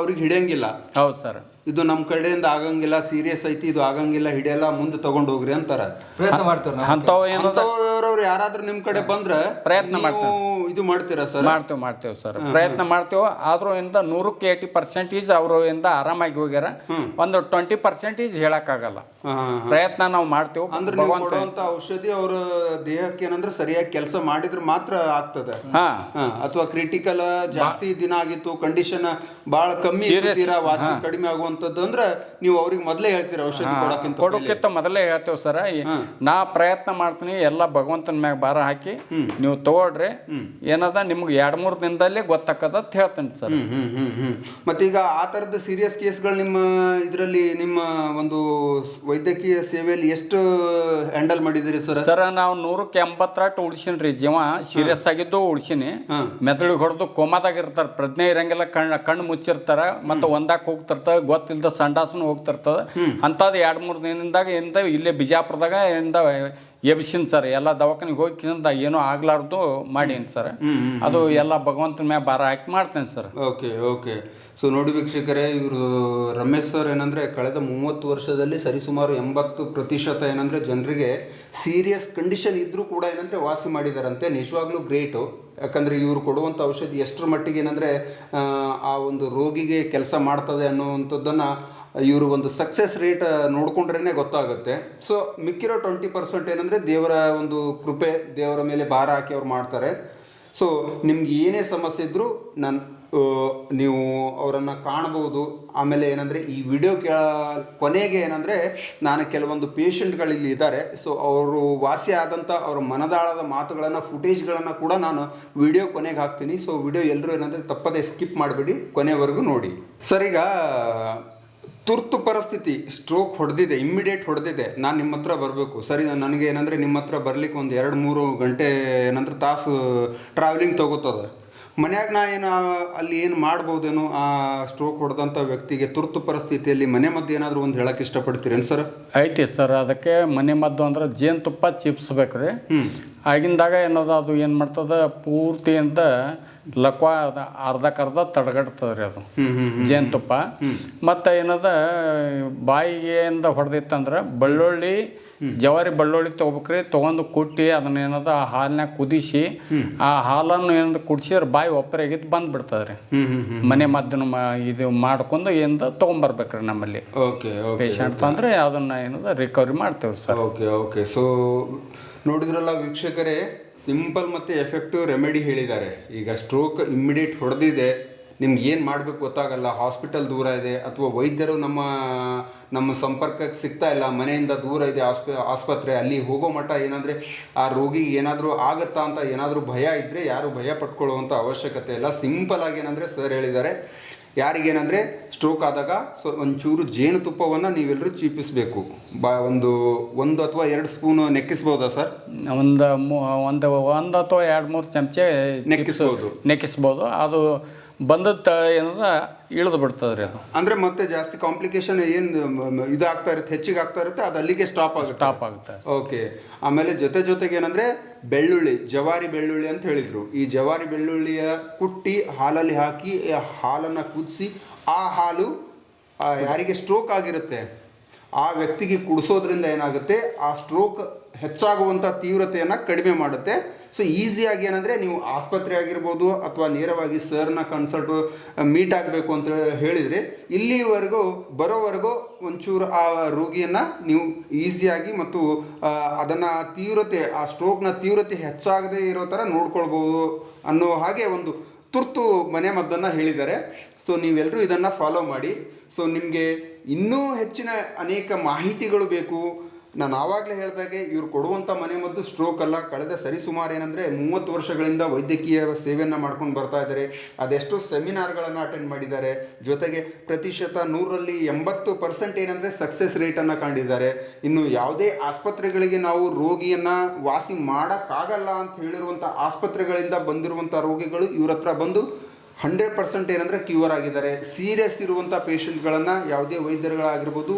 ಅವ್ರಿಗೆ ಹಿಡಿಯಂಗಿಲ್ಲ. ಹೌದು ಸರ್ ಇದು ನಮ್ಮ ಕಡೆಯಿಂದ ಆಗಂಗಿಲ್ಲ ಸೀರಿಯಸ್ ಐತಿ ಇದು ಆಗಂಗಿಲ್ಲ ಹಿಡಿಯಲ್ಲ ಮುಂದೆ ತಗೊಂಡು ಹೋಗ್ರಿ ಅಂತಾರೆ. ಪ್ರಯತ್ನ ಮಾಡ್ತೇವೆ ಅಂಥವು ಯಾರಾದ್ರೂ ನಿಮ್ ಕಡೆ ಬಂದ್ರೆ ಪ್ರಯತ್ನ ನೀವು ಇದು ಮಾಡ್ತೀರಾ ಸರ್? ಮಾಡ್ತೇವೆ ಮಾಡ್ತೇವೆ ಸರ್. ಪ್ರಯತ್ನ ಮಾಡ್ತೇವೆ. ಆದ್ರೂ ಇಂದ ನೂರಕ್ಕೆ ಏಯ್ಟಿ ಪರ್ಸೆಂಟೇಜ್ ಅವರು ಇಂದ ಆರಾಮಾಗಿ ಹೋಗ್ಯಾರ. ಒಂದು ಟ್ವೆಂಟಿ ಪರ್ಸೆಂಟೇಜ್ ಹೇಳಕ್ಕಾಗಲ್ಲ. ಪ್ರಯತ್ನ ನಾವು ಮಾಡ್ತೇವೆ. ಅಂದ್ರೆ ನೀವು ಕೊಡುವಂತ ಔಷಧಿ ಅವ್ರ ದೇಹಕ್ಕೆ ಏನಂದ್ರೆ ಸರಿಯಾಗಿ ಕೆಲಸ ಮಾಡಿದ್ರೆ ಮಾತ್ರ ಆಗ್ತದೆ. ಅಥವಾ ಕ್ರಿಟಿಕಲ್ ಜಾಸ್ತಿ ದಿನ ಆಗಿತ್ತು ಕಂಡೀಷನ್ ಬಹಳ ಕಮ್ಮಿ ವಾಸಿ ಕಡಿಮೆ ಆಗುವಂತದ್ದು ಅಂದ್ರೆ ನೀವು ಅವ್ರಿಗೆ ಮೊದಲೇ ಹೇಳ್ತೀರಾ ಔಷಧಿ ಕೊಡೋಕ್ಕಿಂತ. ಕೊಡೋಕ್ಕಿಂತ ಮೊದಲೇ ಹೇಳ್ತೇವೆ ಸರ್. ನಾ ಪ್ರಯತ್ನ ಮಾಡ್ತೀನಿ ಎಲ್ಲ ಭಗವಂತನ ಮ್ಯಾಗ ಭಾರ ಹಾಕಿ ನೀವು ತಗೊಳ್ರಿ. ಏನದ ನಿಮ್ಗೆ ಎರಡ್ ಮೂರ್ ದಿನದಲ್ಲೇ ಗೊತ್ತಾಕದ ಅಂತ ಹೇಳ್ತೀನಿ ಸರ್. ಹ್ಮ್ ಮತ್ತೀಗ ಆ ತರದ ಸೀರಿಯಸ್ ಕೇಸ್ಗಳು ನಿಮ್ಮ ಇದರಲ್ಲಿ ನಿಮ್ಮ ಒಂದು ವೈದ್ಯಕೀಯ ಸೇವೆಯಲ್ಲಿ ಎಷ್ಟು ಹ್ಯಾಂಡಲ್ ಮಾಡಿದಿರಿ ಸರ್? ಸರ್ ನಾವು ನೂರಕ್ಕೆ ಎಂಬತ್ತರಾಟ್ ರೀ ಜೀವ. ಸೀರಿಯಸ್ ಆಗಿದ್ದು ಉಳಿಸಿನಿ. ಮೆದುಳಿಗೆ ಹೊಡೆದು ಕೋಮಾದಾಗ ಇರ್ತಾರ. ಪ್ರಜ್ಞೆ ಇರಂಗಿಲ್ಲ ಕಣ್ಣು ಕಣ್ಣು ಮುಚ್ಚಿರ್ತಾರ ಮತ್ತೆ ಒಂದಾಕ್ ಹೋಗ್ತಿರ್ತದ ಗೊತ್ತಿಲ್ದ ಸಂಡಾಸನ ಹೋಗ್ತಿರ್ತದ. ಅಂಥದ್ದು ಎರಡು ಮೂರು ದಿನದಾಗ ಎಂತ ಇಲ್ಲೇ ಬಿಜಾಪುರದಾಗ ಇಂದ ಎಬ್ಸಿನ್ ಸರ್ ಎಲ್ಲ ದವಾಖಾನಿಗೆ ಹೋಗಿಂದ ಏನೂ ಆಗ್ಲಾರ್ದು ಮಾಡೀನಿ ಸರ್. ಅದು ಎಲ್ಲ ಭಗವಂತನ ಮ್ಯಾಗ ಭಾರ ಹಾಕಿ ಮಾಡ್ತೇನೆ ಸರ್. Okay okay. ಸೊ ನೋಡಿ ವೀಕ್ಷಕರೇ ಇವರು ರಮೇಶ್ ಸರ್ ಏನಂದ್ರೆ ಕಳೆದ ಮೂವತ್ತು ವರ್ಷದಲ್ಲಿ ಸರಿಸುಮಾರು ಎಂಬತ್ತು ಪ್ರತಿಶತ ಏನಂದ್ರೆ ಜನರಿಗೆ ಸೀರಿಯಸ್ ಕಂಡೀಷನ್ ಇದ್ರೂ ಕೂಡ ಏನಂದ್ರೆ ವಾಸಿ ಮಾಡಿದಾರಂತೆ. ನಿಜವಾಗ್ಲೂ ಗ್ರೇಟು ಯಾಕಂದ್ರೆ ಇವರು ಕೊಡುವಂಥ ಔಷಧಿ ಎಷ್ಟರ ಮಟ್ಟಿಗೆ ಏನಂದ್ರೆ ಆ, ಆ ಒಂದು ರೋಗಿಗೆ ಕೆಲಸ ಮಾಡ್ತದೆ ಅನ್ನುವಂಥದ್ದನ್ನ ಇವರು ಒಂದು ಸಕ್ಸಸ್ ರೇಟ್ ನೋಡ್ಕೊಂಡ್ರೇ ಗೊತ್ತಾಗುತ್ತೆ. ಸೊ ಮಿಕ್ಕಿರೋ ಟ್ವೆಂಟಿ ಪರ್ಸೆಂಟ್ ಏನಂದರೆ ದೇವರ ಒಂದು ಕೃಪೆ, ದೇವರ ಮೇಲೆ ಭಾರ ಹಾಕಿ ಅವ್ರು ಮಾಡ್ತಾರೆ. ಸೊ ನಿಮ್ಗೆ ಏನೇ ಸಮಸ್ಯೆ ಇದ್ದರೂ ನಾನು ನೀವು ಅವರನ್ನು ಕಾಣಬಹುದು. ಆಮೇಲೆ ಏನಂದರೆ ಈ ವಿಡಿಯೋ ಕೇಳ, ಕೊನೆಗೆ ಏನಂದರೆ ನಾನು ಕೆಲವೊಂದು ಪೇಷಂಟ್ಗಳಿಲ್ಲಿ ಇದ್ದಾರೆ. ಸೊ ಅವರು ವಾಸಿ ಆದಂಥ ಅವರ ಮನದಾಳದ ಮಾತುಗಳನ್ನು ಫುಟೇಜ್ಗಳನ್ನು ಕೂಡ ನಾನು ವಿಡಿಯೋ ಕೊನೆಗೆ ಹಾಕ್ತೀನಿ. ಸೊ ವಿಡಿಯೋ ಎಲ್ಲರೂ ಏನಂದರೆ ತಪ್ಪದೇ ಸ್ಕಿಪ್ ಮಾಡಿಬಿಡಿ, ಕೊನೆವರೆಗೂ ನೋಡಿ. ಸರ್, ಈಗ ತುರ್ತು ಪರಿಸ್ಥಿತಿ ಸ್ಟ್ರೋಕ್ ಹೊಡೆದಿದೆ ಇಮ್ಮಿಡಿಯೇಟ್ ಹೊಡೆದಿದೆ, ನಾನು ನಿಮ್ಮ ಹತ್ರ ಬರಬೇಕು. ಸರಿ ನನಗೆ ಏನಂದರೆ ನಿಮ್ಮ ಹತ್ರ ಬರ್ಲಿಕ್ಕೆ ಒಂದು ಎರಡು ಮೂರು ಗಂಟೆ ಏನಂದ್ರೆ ತಾಸು ಟ್ರಾವೆಲಿಂಗ್ ತಗೋತದ. ಮನ್ಯಾಗ ನಾ ಏನು ಅಲ್ಲಿ ಏನು ಮಾಡ್ಬೋದೇನೋ ಆ ಸ್ಟ್ರೋಕ್ ಹೊಡೆದಂಥ ವ್ಯಕ್ತಿಗೆ ತುರ್ತು ಪರಿಸ್ಥಿತಿಯಲ್ಲಿ ಮನೆ ಮದ್ದು ಏನಾದರೂ ಒಂದು ಹೇಳಕ್ಕೆ ಇಷ್ಟಪಡ್ತೀರೇನು ಸರ್? ಐತಿ ಸರ್ ಅದಕ್ಕೆ ಮನೆ ಮದ್ದು ಅಂದ್ರೆ ಜೇನುತುಪ್ಪ ಚಿಪ್ಸ್ಬೇಕ್ರಿ ರೀ. ಆಗಿಂದಾಗ ಏನದ ಅದು ಏನು ಮಾಡ್ತದ ಪೂರ್ತಿ ಅಂತ ಲಕ್ವ ಅರ್ಧಕ್ಕರ್ಧ ತಡೆಗಟ್ತದೆ ರೀ ಅದು. ಜೇನುತುಪ್ಪ ಮತ್ತು ಏನದ ಬಾಯಿಗೆಯಿಂದ ಹೊಡೆದಿತ್ತಂದ್ರೆ ಬೆಳ್ಳುಳ್ಳಿ ಜವಾರಿ ಬೆಳ್ಳುಳ್ಳಿ ತೊಗೋಬೇಕ್ರಿ. ತೊಗೊಂಡು ಕುಟ್ಟಿ ಅದನ್ನ ಏನದ ಆ ಹಾಲಿನಾಗ ಕುದಿಸಿ ಆ ಹಾಲನ್ನು ಏನದ ಅವ್ರ ಬಾಯಿ ಒಪ್ಪರೆ ಆಗಿದ್ದು ರೀ ಹ್ಞೂ ಹ್ಞೂ ಹ್ಞೂ ಮನೆ ಮದ್ದನ್ನು ಇದು ಮಾಡ್ಕೊಂಡು ಏನದ ತೊಗೊಂಬರ್ಬೇಕ್ರಿ ನಮ್ಮಲ್ಲಿ. Okay okay. ಪೇಷಂಟ್ ಅಂದ್ರೆ ಅದನ್ನ ಏನದ ರಿಕವರಿ ಮಾಡ್ತೇವೆ ಸರ್. Okay okay. ಸೊ ನೋಡಿದ್ರಲ್ಲ ವೀಕ್ಷಕರೇ ಸಿಂಪಲ್ ಮತ್ತು ಎಫೆಕ್ಟಿವ್ ರೆಮಿಡಿ ಹೇಳಿದ್ದಾರೆ. ಈಗ ಸ್ಟ್ರೋಕ್ ಇಮ್ಮಿಡಿಯೇಟ್ ಹೊಡೆದಿದೆ. ನಿಮ್ಗೆ ಏನು ಮಾಡಬೇಕು ಗೊತ್ತಾಗಲ್ಲ ಹಾಸ್ಪಿಟಲ್ ದೂರ ಇದೆ ಅಥವಾ ವೈದ್ಯರು ನಮ್ಮ ನಮ್ಮ ಸಂಪರ್ಕಕ್ಕೆ ಸಿಗ್ತಾ ಇಲ್ಲ ಮನೆಯಿಂದ ದೂರ ಇದೆ ಆಸ್ಪ ಆಸ್ಪತ್ರೆ ಅಲ್ಲಿ ಹೋಗೋ ಮಟ್ಟ ಏನಂದರೆ ಆ ರೋಗಿಗೆ ಏನಾದರೂ ಆಗುತ್ತಾ ಅಂತ ಏನಾದರೂ ಭಯ ಇದ್ದರೆ ಯಾರು ಭಯ ಪಟ್ಕೊಳ್ಳುವಂಥ ಅವಶ್ಯಕತೆ ಇಲ್ಲ. ಸಿಂಪಲ್ ಆಗಿ ಏನಂದರೆ ಸರ್ ಹೇಳಿದ್ದಾರೆ ಯಾರಿಗೇನಂದರೆ ಸ್ಟ್ರೋಕ್ ಆದಾಗ ಸೊ ಒಂಚೂರು ಜೇನುತುಪ್ಪವನ್ನು ನೀವೆಲ್ಲರೂ ಚೀಪಿಸಬೇಕು. ಬಾ ಒಂದು ಒಂದು ಅಥವಾ ಎರಡು ಸ್ಪೂನು ನೆಕ್ಕಿಸ್ಬೋದಾ ಸರ್ ಒಂದು ಮೂ- ಒಂದು ಒಂದು ಅಥವಾ ಎರಡು ಮೂರು ಚಮಚೆ ನೆಕ್ಕಿಸ್ಬೋದು. ನೆಕ್ಕಿಸ್ಬೋದು. ಅದು ಬಂದದ ಏನದ ಇಳಿದು ಬಿಡ್ತದೆ ರೀ ಅದು. ಅಂದರೆ ಮತ್ತೆ ಜಾಸ್ತಿ ಕಾಂಪ್ಲಿಕೇಶನ್ ಏನು ಇದಾಗ್ತಾ ಇರುತ್ತೆ ಹೆಚ್ಚಿಗೆ ಆಗ್ತಾ ಇರುತ್ತೆ ಅದು ಅಲ್ಲಿಗೆ ಸ್ಟಾಪ್ ಆಗುತ್ತೆ. ಸ್ಟಾಪ್ ಆಗುತ್ತೆ. ಓಕೆ ಆಮೇಲೆ ಜೊತೆ ಜೊತೆಗೆ ಏನಂದ್ರೆ ಬೆಳ್ಳುಳ್ಳಿ ಜವಾರಿ ಬೆಳ್ಳುಳ್ಳಿ ಅಂತ ಹೇಳಿದ್ರು. ಈ ಜವಾರಿ ಬೆಳ್ಳುಳ್ಳಿಯ ಕುಟ್ಟಿ ಹಾಲಲ್ಲಿ ಹಾಕಿ ಹಾಲನ್ನು ಕುದಿಸಿ ಆ ಹಾಲು ಯಾರಿಗೆ ಸ್ಟ್ರೋಕ್ ಆಗಿರುತ್ತೆ ಆ ವ್ಯಕ್ತಿಗೆ ಕುಡಿಸೋದ್ರಿಂದ ಏನಾಗುತ್ತೆ ಆ ಸ್ಟ್ರೋಕ್ ಹೆಚ್ಚಾಗುವಂಥ ತೀವ್ರತೆಯನ್ನು ಕಡಿಮೆ ಮಾಡುತ್ತೆ. ಸೊ ಈಸಿಯಾಗಿ ಏನಂದರೆ ನೀವು ಆಸ್ಪತ್ರೆ ಆಗಿರ್ಬೋದು ಅಥವಾ ನೇರವಾಗಿ ಸರ್ನ ಕನ್ಸಲ್ಟು ಮೀಟ್ ಆಗಬೇಕು ಅಂತ ಹೇಳಿದರೆ ಇಲ್ಲಿವರೆಗೂ, ಬರೋವರೆಗೂ ಒಂಚೂರು ಆ ರೋಗಿಯನ್ನು ನೀವು ಈಸಿಯಾಗಿ ಮತ್ತು ಅದನ್ನು ತೀವ್ರತೆ, ಆ ಸ್ಟ್ರೋಕ್ನ ತೀವ್ರತೆ ಹೆಚ್ಚಾಗದೇ ಇರೋ ಥರ ನೋಡ್ಕೊಳ್ಬೋದು ಅನ್ನೋ ಹಾಗೆ ಒಂದು ತುರ್ತು ಮನೆ ಮದ್ದನ್ನು ಹೇಳಿದ್ದಾರೆ. ಸೊ ನೀವೆಲ್ಲರೂ ಇದನ್ನು ಫಾಲೋ ಮಾಡಿ. ಸೊ ನಿಮಗೆ ಇನ್ನೂ ಹೆಚ್ಚಿನ ಅನೇಕ ಮಾಹಿತಿಗಳು ಬೇಕು. ನಾನು ಆವಾಗಲೇ ಹೇಳಿದಾಗೆ ಇವರು ಕೊಡುವಂಥ ಮನೆ ಮದ್ದು ಸ್ಟ್ರೋಕ್ ಅಲ್ಲ, ಕಳೆದ ಸರಿಸುಮಾರು ಏನಂದರೆ ಮೂವತ್ತು ವರ್ಷಗಳಿಂದ ವೈದ್ಯಕೀಯ ಸೇವೆಯನ್ನು ಮಾಡ್ಕೊಂಡು ಬರ್ತಾ ಇದ್ದಾರೆ ಅದೆಷ್ಟೋ ಸೆಮಿನಾರ್ಗಳನ್ನು ಅಟೆಂಡ್ ಮಾಡಿದ್ದಾರೆ. ಜೊತೆಗೆ ಪ್ರತಿಶತ ನೂರರಲ್ಲಿ ಎಂಬತ್ತು ಪರ್ಸೆಂಟ್ ಏನಂದರೆ ಸಕ್ಸಸ್ ರೇಟನ್ನು ಕಂಡಿದ್ದಾರೆ. ಇನ್ನು ಯಾವುದೇ ಆಸ್ಪತ್ರೆಗಳಿಗೆ ನಾವು ರೋಗಿಯನ್ನು ವಾಸಿ ಮಾಡೋಕ್ಕಾಗಲ್ಲ ಅಂತ ಹೇಳಿರುವಂಥ ಆಸ್ಪತ್ರೆಗಳಿಂದ ಬಂದಿರುವಂಥ ರೋಗಿಗಳು ಇವ್ರ ಹತ್ರ ಬಂದು ಹಂಡ್ರೆಡ್ ಪರ್ಸೆಂಟ್ ಏನಂದರೆ ಕ್ಯೂರ್ ಆಗಿದ್ದಾರೆ. ಸೀರಿಯಸ್ ಇರುವಂಥ ಪೇಷಂಟ್ಗಳನ್ನು ಯಾವುದೇ ವೈದ್ಯರುಗಳಾಗಿರ್ಬೋದು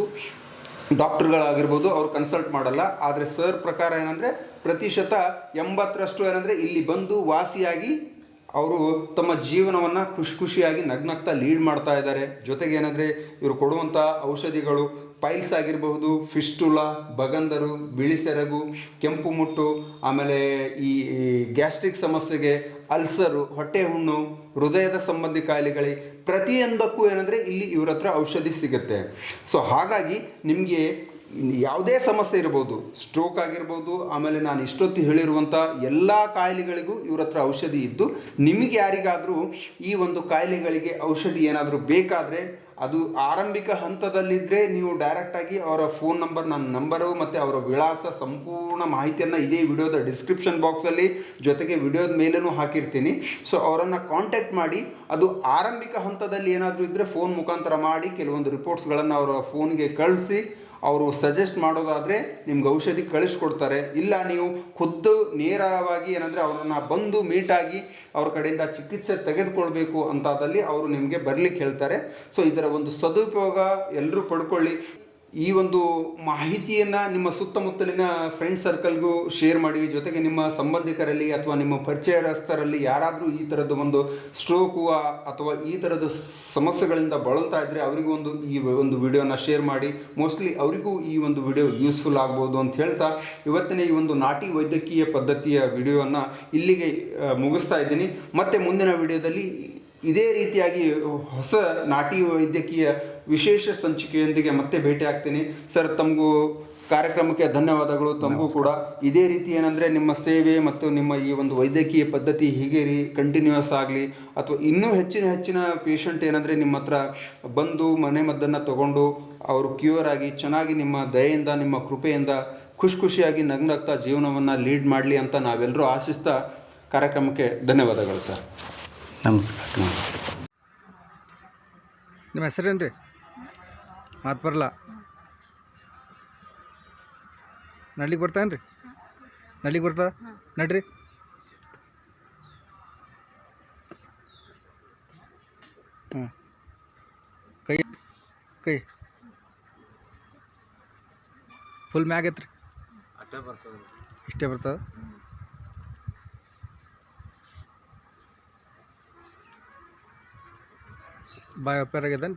ಡಾಕ್ಟರ್ಗಳಾಗಿರ್ಬೋದು, ಅವ್ರು ಕನ್ಸಲ್ಟ್ ಮಾಡಲ್ಲ. ಆದರೆ ಸರ್ ಪ್ರಕಾರ ಏನಂದರೆ, ಪ್ರತಿಶತ ಎಂಬತ್ತರಷ್ಟು ಏನಂದರೆ, ಇಲ್ಲಿ ಬಂದು ವಾಸಿಯಾಗಿ ಅವರು ತಮ್ಮ ಜೀವನವನ್ನು ಖುಷಿ ಖುಷಿಯಾಗಿ ನಗ್ನಗ್ತಾ ಲೀಡ್ ಮಾಡ್ತಾ ಇದ್ದಾರೆ. ಜೊತೆಗೆ ಏನಂದರೆ, ಇವರು ಕೊಡುವಂಥ ಔಷಧಿಗಳು ಪೈಲ್ಸ್ ಆಗಿರಬಹುದು, ಫಿಸ್ಟುಲಾ, ಬಗಂದರು ಬಿಳಿ ಸೆರಗು ಕೆಂಪು ಮುಟ್ಟು, ಆಮೇಲೆ ಈ ಗ್ಯಾಸ್ಟ್ರಿಕ್ ಸಮಸ್ಯೆಗೆ ಅಲ್ಸರು, ಹೊಟ್ಟೆ ಹುಣ್ಣು, ಹೃದಯದ ಸಂಬಂಧಿ ಕಾಯಿಲೆಗಳಿಗೆ ಪ್ರತಿಯೊಂದಕ್ಕೂ ಏನಂದರೆ ಇಲ್ಲಿ ಇವ್ರ ಹತ್ರ ಔಷಧಿ ಸಿಗುತ್ತೆ. ಸೊ ಹಾಗಾಗಿ ನಿಮಗೆ ಯಾವುದೇ ಸಮಸ್ಯೆ ಇರ್ಬೋದು ಸ್ಟ್ರೋಕ್ ಆಗಿರ್ಬೋದು, ಆಮೇಲೆ ನಾನು ಇಷ್ಟೊತ್ತು ಹೇಳಿರುವಂಥ ಎಲ್ಲ ಕಾಯಿಲೆಗಳಿಗೂ ಇವ್ರ ಹತ್ರ ಔಷಧಿ ಇದ್ದು, ನಿಮಗೆ ಯಾರಿಗಾದರೂ ಈ ಒಂದು ಕಾಯಿಲೆಗಳಿಗೆ ಔಷಧಿ ಏನಾದರೂ ಬೇಕಾದರೆ ಅದು ಆರಂಭಿಕ ಹಂತದಲ್ಲಿದ್ದರೆ ನೀವು ಡೈರೆಕ್ಟಾಗಿ ಅವರ ಫೋನ್ ನಂಬರ್ ನನ್ನ ನಂಬರು ಮತ್ತು ಅವರ ವಿಳಾಸ ಸಂಪೂರ್ಣ ಮಾಹಿತಿಯನ್ನು ಇದೇ ವಿಡಿಯೋದ ಡಿಸ್ಕ್ರಿಪ್ಷನ್ ಬಾಕ್ಸಲ್ಲಿ ಜೊತೆಗೆ ವಿಡಿಯೋದ ಮೇಲೂ ಹಾಕಿರ್ತೀನಿ. ಸೊ ಅವರನ್ನು ಕಾಂಟ್ಯಾಕ್ಟ್ ಮಾಡಿ, ಅದು ಆರಂಭಿಕ ಹಂತದಲ್ಲಿ ಏನಾದರೂ ಇದ್ದರೆ ಫೋನ್ ಮುಖಾಂತರ ಮಾಡಿ, ಕೆಲವೊಂದು ರಿಪೋರ್ಟ್ಸ್ಗಳನ್ನು ಅವರ ಫೋನ್ಗೆ ಕಳಿಸಿ ಅವರು ಸಜೆಸ್ಟ್ ಮಾಡೋದಾದರೆ ನಿಮ್ಗೆ ಔಷಧಿ ಕಳಿಸ್ಕೊಡ್ತಾರೆ. ಇಲ್ಲ ನೀವು ಖುದ್ದು ನೇರವಾಗಿ ಏನಂದರೆ ಅವರನ್ನು ಬಂದು ಮೀಟಾಗಿ ಅವ್ರ ಕಡೆಯಿಂದ ಚಿಕಿತ್ಸೆ ತೆಗೆದುಕೊಳ್ಬೇಕು ಅಂತಾದಲ್ಲಿ ಅವರು ನಿಮಗೆ ಬರಲಿಕ್ಕೆ ಹೇಳ್ತಾರೆ. ಸೊ ಇದರ ಒಂದು ಸದುಪಯೋಗ ಎಲ್ಲರೂ ಪಡ್ಕೊಳ್ಳಿ. ಈ ಒಂದು ಮಾಹಿತಿಯನ್ನು ನಿಮ್ಮ ಸುತ್ತಮುತ್ತಲಿನ ಫ್ರೆಂಡ್ ಸರ್ಕಲ್ಗೂ ಶೇರ್ ಮಾಡಿ, ಜೊತೆಗೆ ನಿಮ್ಮ ಸಂಬಂಧಿಕರಲ್ಲಿ ಅಥವಾ ನಿಮ್ಮ ಪರಿಚಯಸ್ಥರಲ್ಲಿ ಯಾರಾದರೂ ಈ ಥರದ ಒಂದು ಸ್ಟ್ರೋಕು ಅಥವಾ ಈ ಥರದ ಸಮಸ್ಯೆಗಳಿಂದ ಬಳಲ್ತಾ ಇದ್ದರೆ ಅವರಿಗೂ ಒಂದು ಈ ಒಂದು ವಿಡಿಯೋನ ಶೇರ್ ಮಾಡಿ. ಮೋಸ್ಟ್ಲಿ ಅವರಿಗೂ ಈ ಒಂದು ವಿಡಿಯೋ ಯೂಸ್ಫುಲ್ ಆಗ್ಬೋದು ಅಂತ ಹೇಳ್ತಾ ಇವತ್ತಿನ ಈ ಒಂದು ನಾಟಿ ವೈದ್ಯಕೀಯ ಪದ್ಧತಿಯ ವಿಡಿಯೋವನ್ನು ಇಲ್ಲಿಗೆ ಮುಗಿಸ್ತಾ ಇದ್ದೀನಿ. ಮತ್ತೆ ಮುಂದಿನ ವಿಡಿಯೋದಲ್ಲಿ ಇದೇ ರೀತಿಯಾಗಿ ಹೊಸ ನಾಟಿ ವೈದ್ಯಕೀಯ ವಿಶೇಷ ಸಂಚಿಕೆಯೊಂದಿಗೆ ಮತ್ತೆ ಭೇಟಿ ಆಗ್ತೀನಿ. ಸರ್ ತಮಗೂ ಕಾರ್ಯಕ್ರಮಕ್ಕೆ ಧನ್ಯವಾದಗಳು. ತಮಗೂ ಕೂಡ ಇದೇ ರೀತಿ ಏನಂದರೆ ನಿಮ್ಮ ಸೇವೆ ಮತ್ತು ನಿಮ್ಮ ಈ ಒಂದು ವೈದ್ಯಕೀಯ ಪದ್ಧತಿ ಹೀಗೆ ರೀ ಕಂಟಿನ್ಯೂಯಸ್ ಆಗಲಿ ಅಥವಾ ಇನ್ನೂ ಹೆಚ್ಚಿನ ಹೆಚ್ಚಿನ ಪೇಷಂಟ್ ಏನಂದರೆ ನಿಮ್ಮ ಹತ್ರ ಬಂದು ಮನೆ ಮದ್ದನ್ನು ತಗೊಂಡು ಅವರು ಕ್ಯೂರ್ ಆಗಿ ಚೆನ್ನಾಗಿ ನಿಮ್ಮ ದಯೆಯಿಂದ ನಿಮ್ಮ ಕೃಪೆಯಿಂದ ಖುಷಿ ಖುಷಿಯಾಗಿ ನಗ್ನಗ್ತಾ ಜೀವನವನ್ನು ಲೀಡ್ ಮಾಡಲಿ ಅಂತ ನಾವೆಲ್ಲರೂ ಆಶಿಸ್ತಾ ಕಾರ್ಯಕ್ರಮಕ್ಕೆ ಧನ್ಯವಾದಗಳು ಸರ್. ನಮಸ್ಕಾರ. ನಿಮ್ಮ ಹೆಸರೇನು ರೀ ಮಾತು ಬರಲ್ಲ. ನಡ್ಲಿಕ್ಕೆ ಬರ್ತಾನೆ ರೀ ನಡ್ಲಿಕ್ಕೆ ಬರ್ತದ ನಡ್ರಿ. ಹ್ಞೂ ಕೈ ಕೈ. ಫುಲ್ ಮ್ಯಾಗ್ ಐತ್ರಿ ಇಷ್ಟೇ ಬರ್ತದ ಬಾಯ್ ಒಪ್ಪೇರ್ ಆಗ್ಯದನ್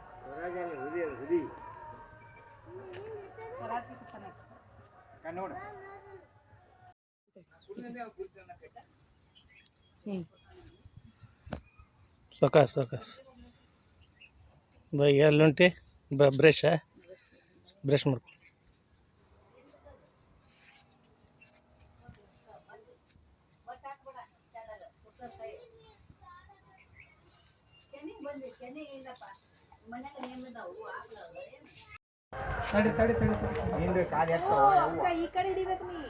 ಸಾಕಷ್ಟು ಸೊಕಾಸ್ ಸೊಕಾಸ್. ಬೈ ಎಲ್ಲುಂಟಿ ಬ ಬ್ರಷ ಬ್ರಷ್ ಮಾಡ್ಕೊ. ಈ ಕಡೆ ಹಿಡಿಬೇಕು ನೀ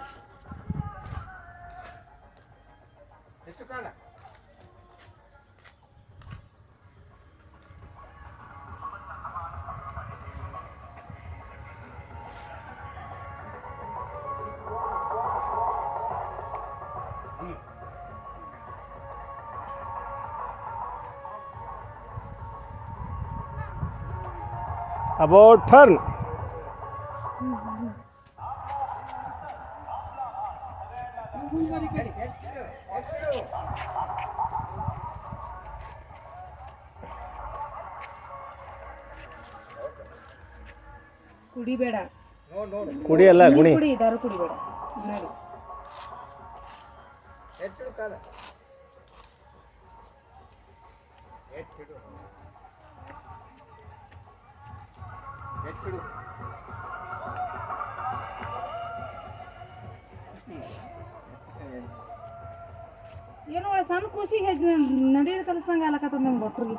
ಅಬೌಟ್ ಟರ್ನ್ ಕುಡಿಬೇಡ. ಕುಡಿಯಲ್ಲ ಅಲ್ಲ ಗುಣಿ. ಕುಡಿ ದಾರು ಕುಡಿಬೇಡ. ನೋಡಿ ಏನೋ ಒಳ್ಳೆ ಸಣ್ಣ ಖುಷಿಗೆ ನಡೀದು ಕಲಿಸ್ದಂಗೆ ಆಲಕತ್ತದ ನಮ್ಗೆ ಒಟ್ರಿಗೆ.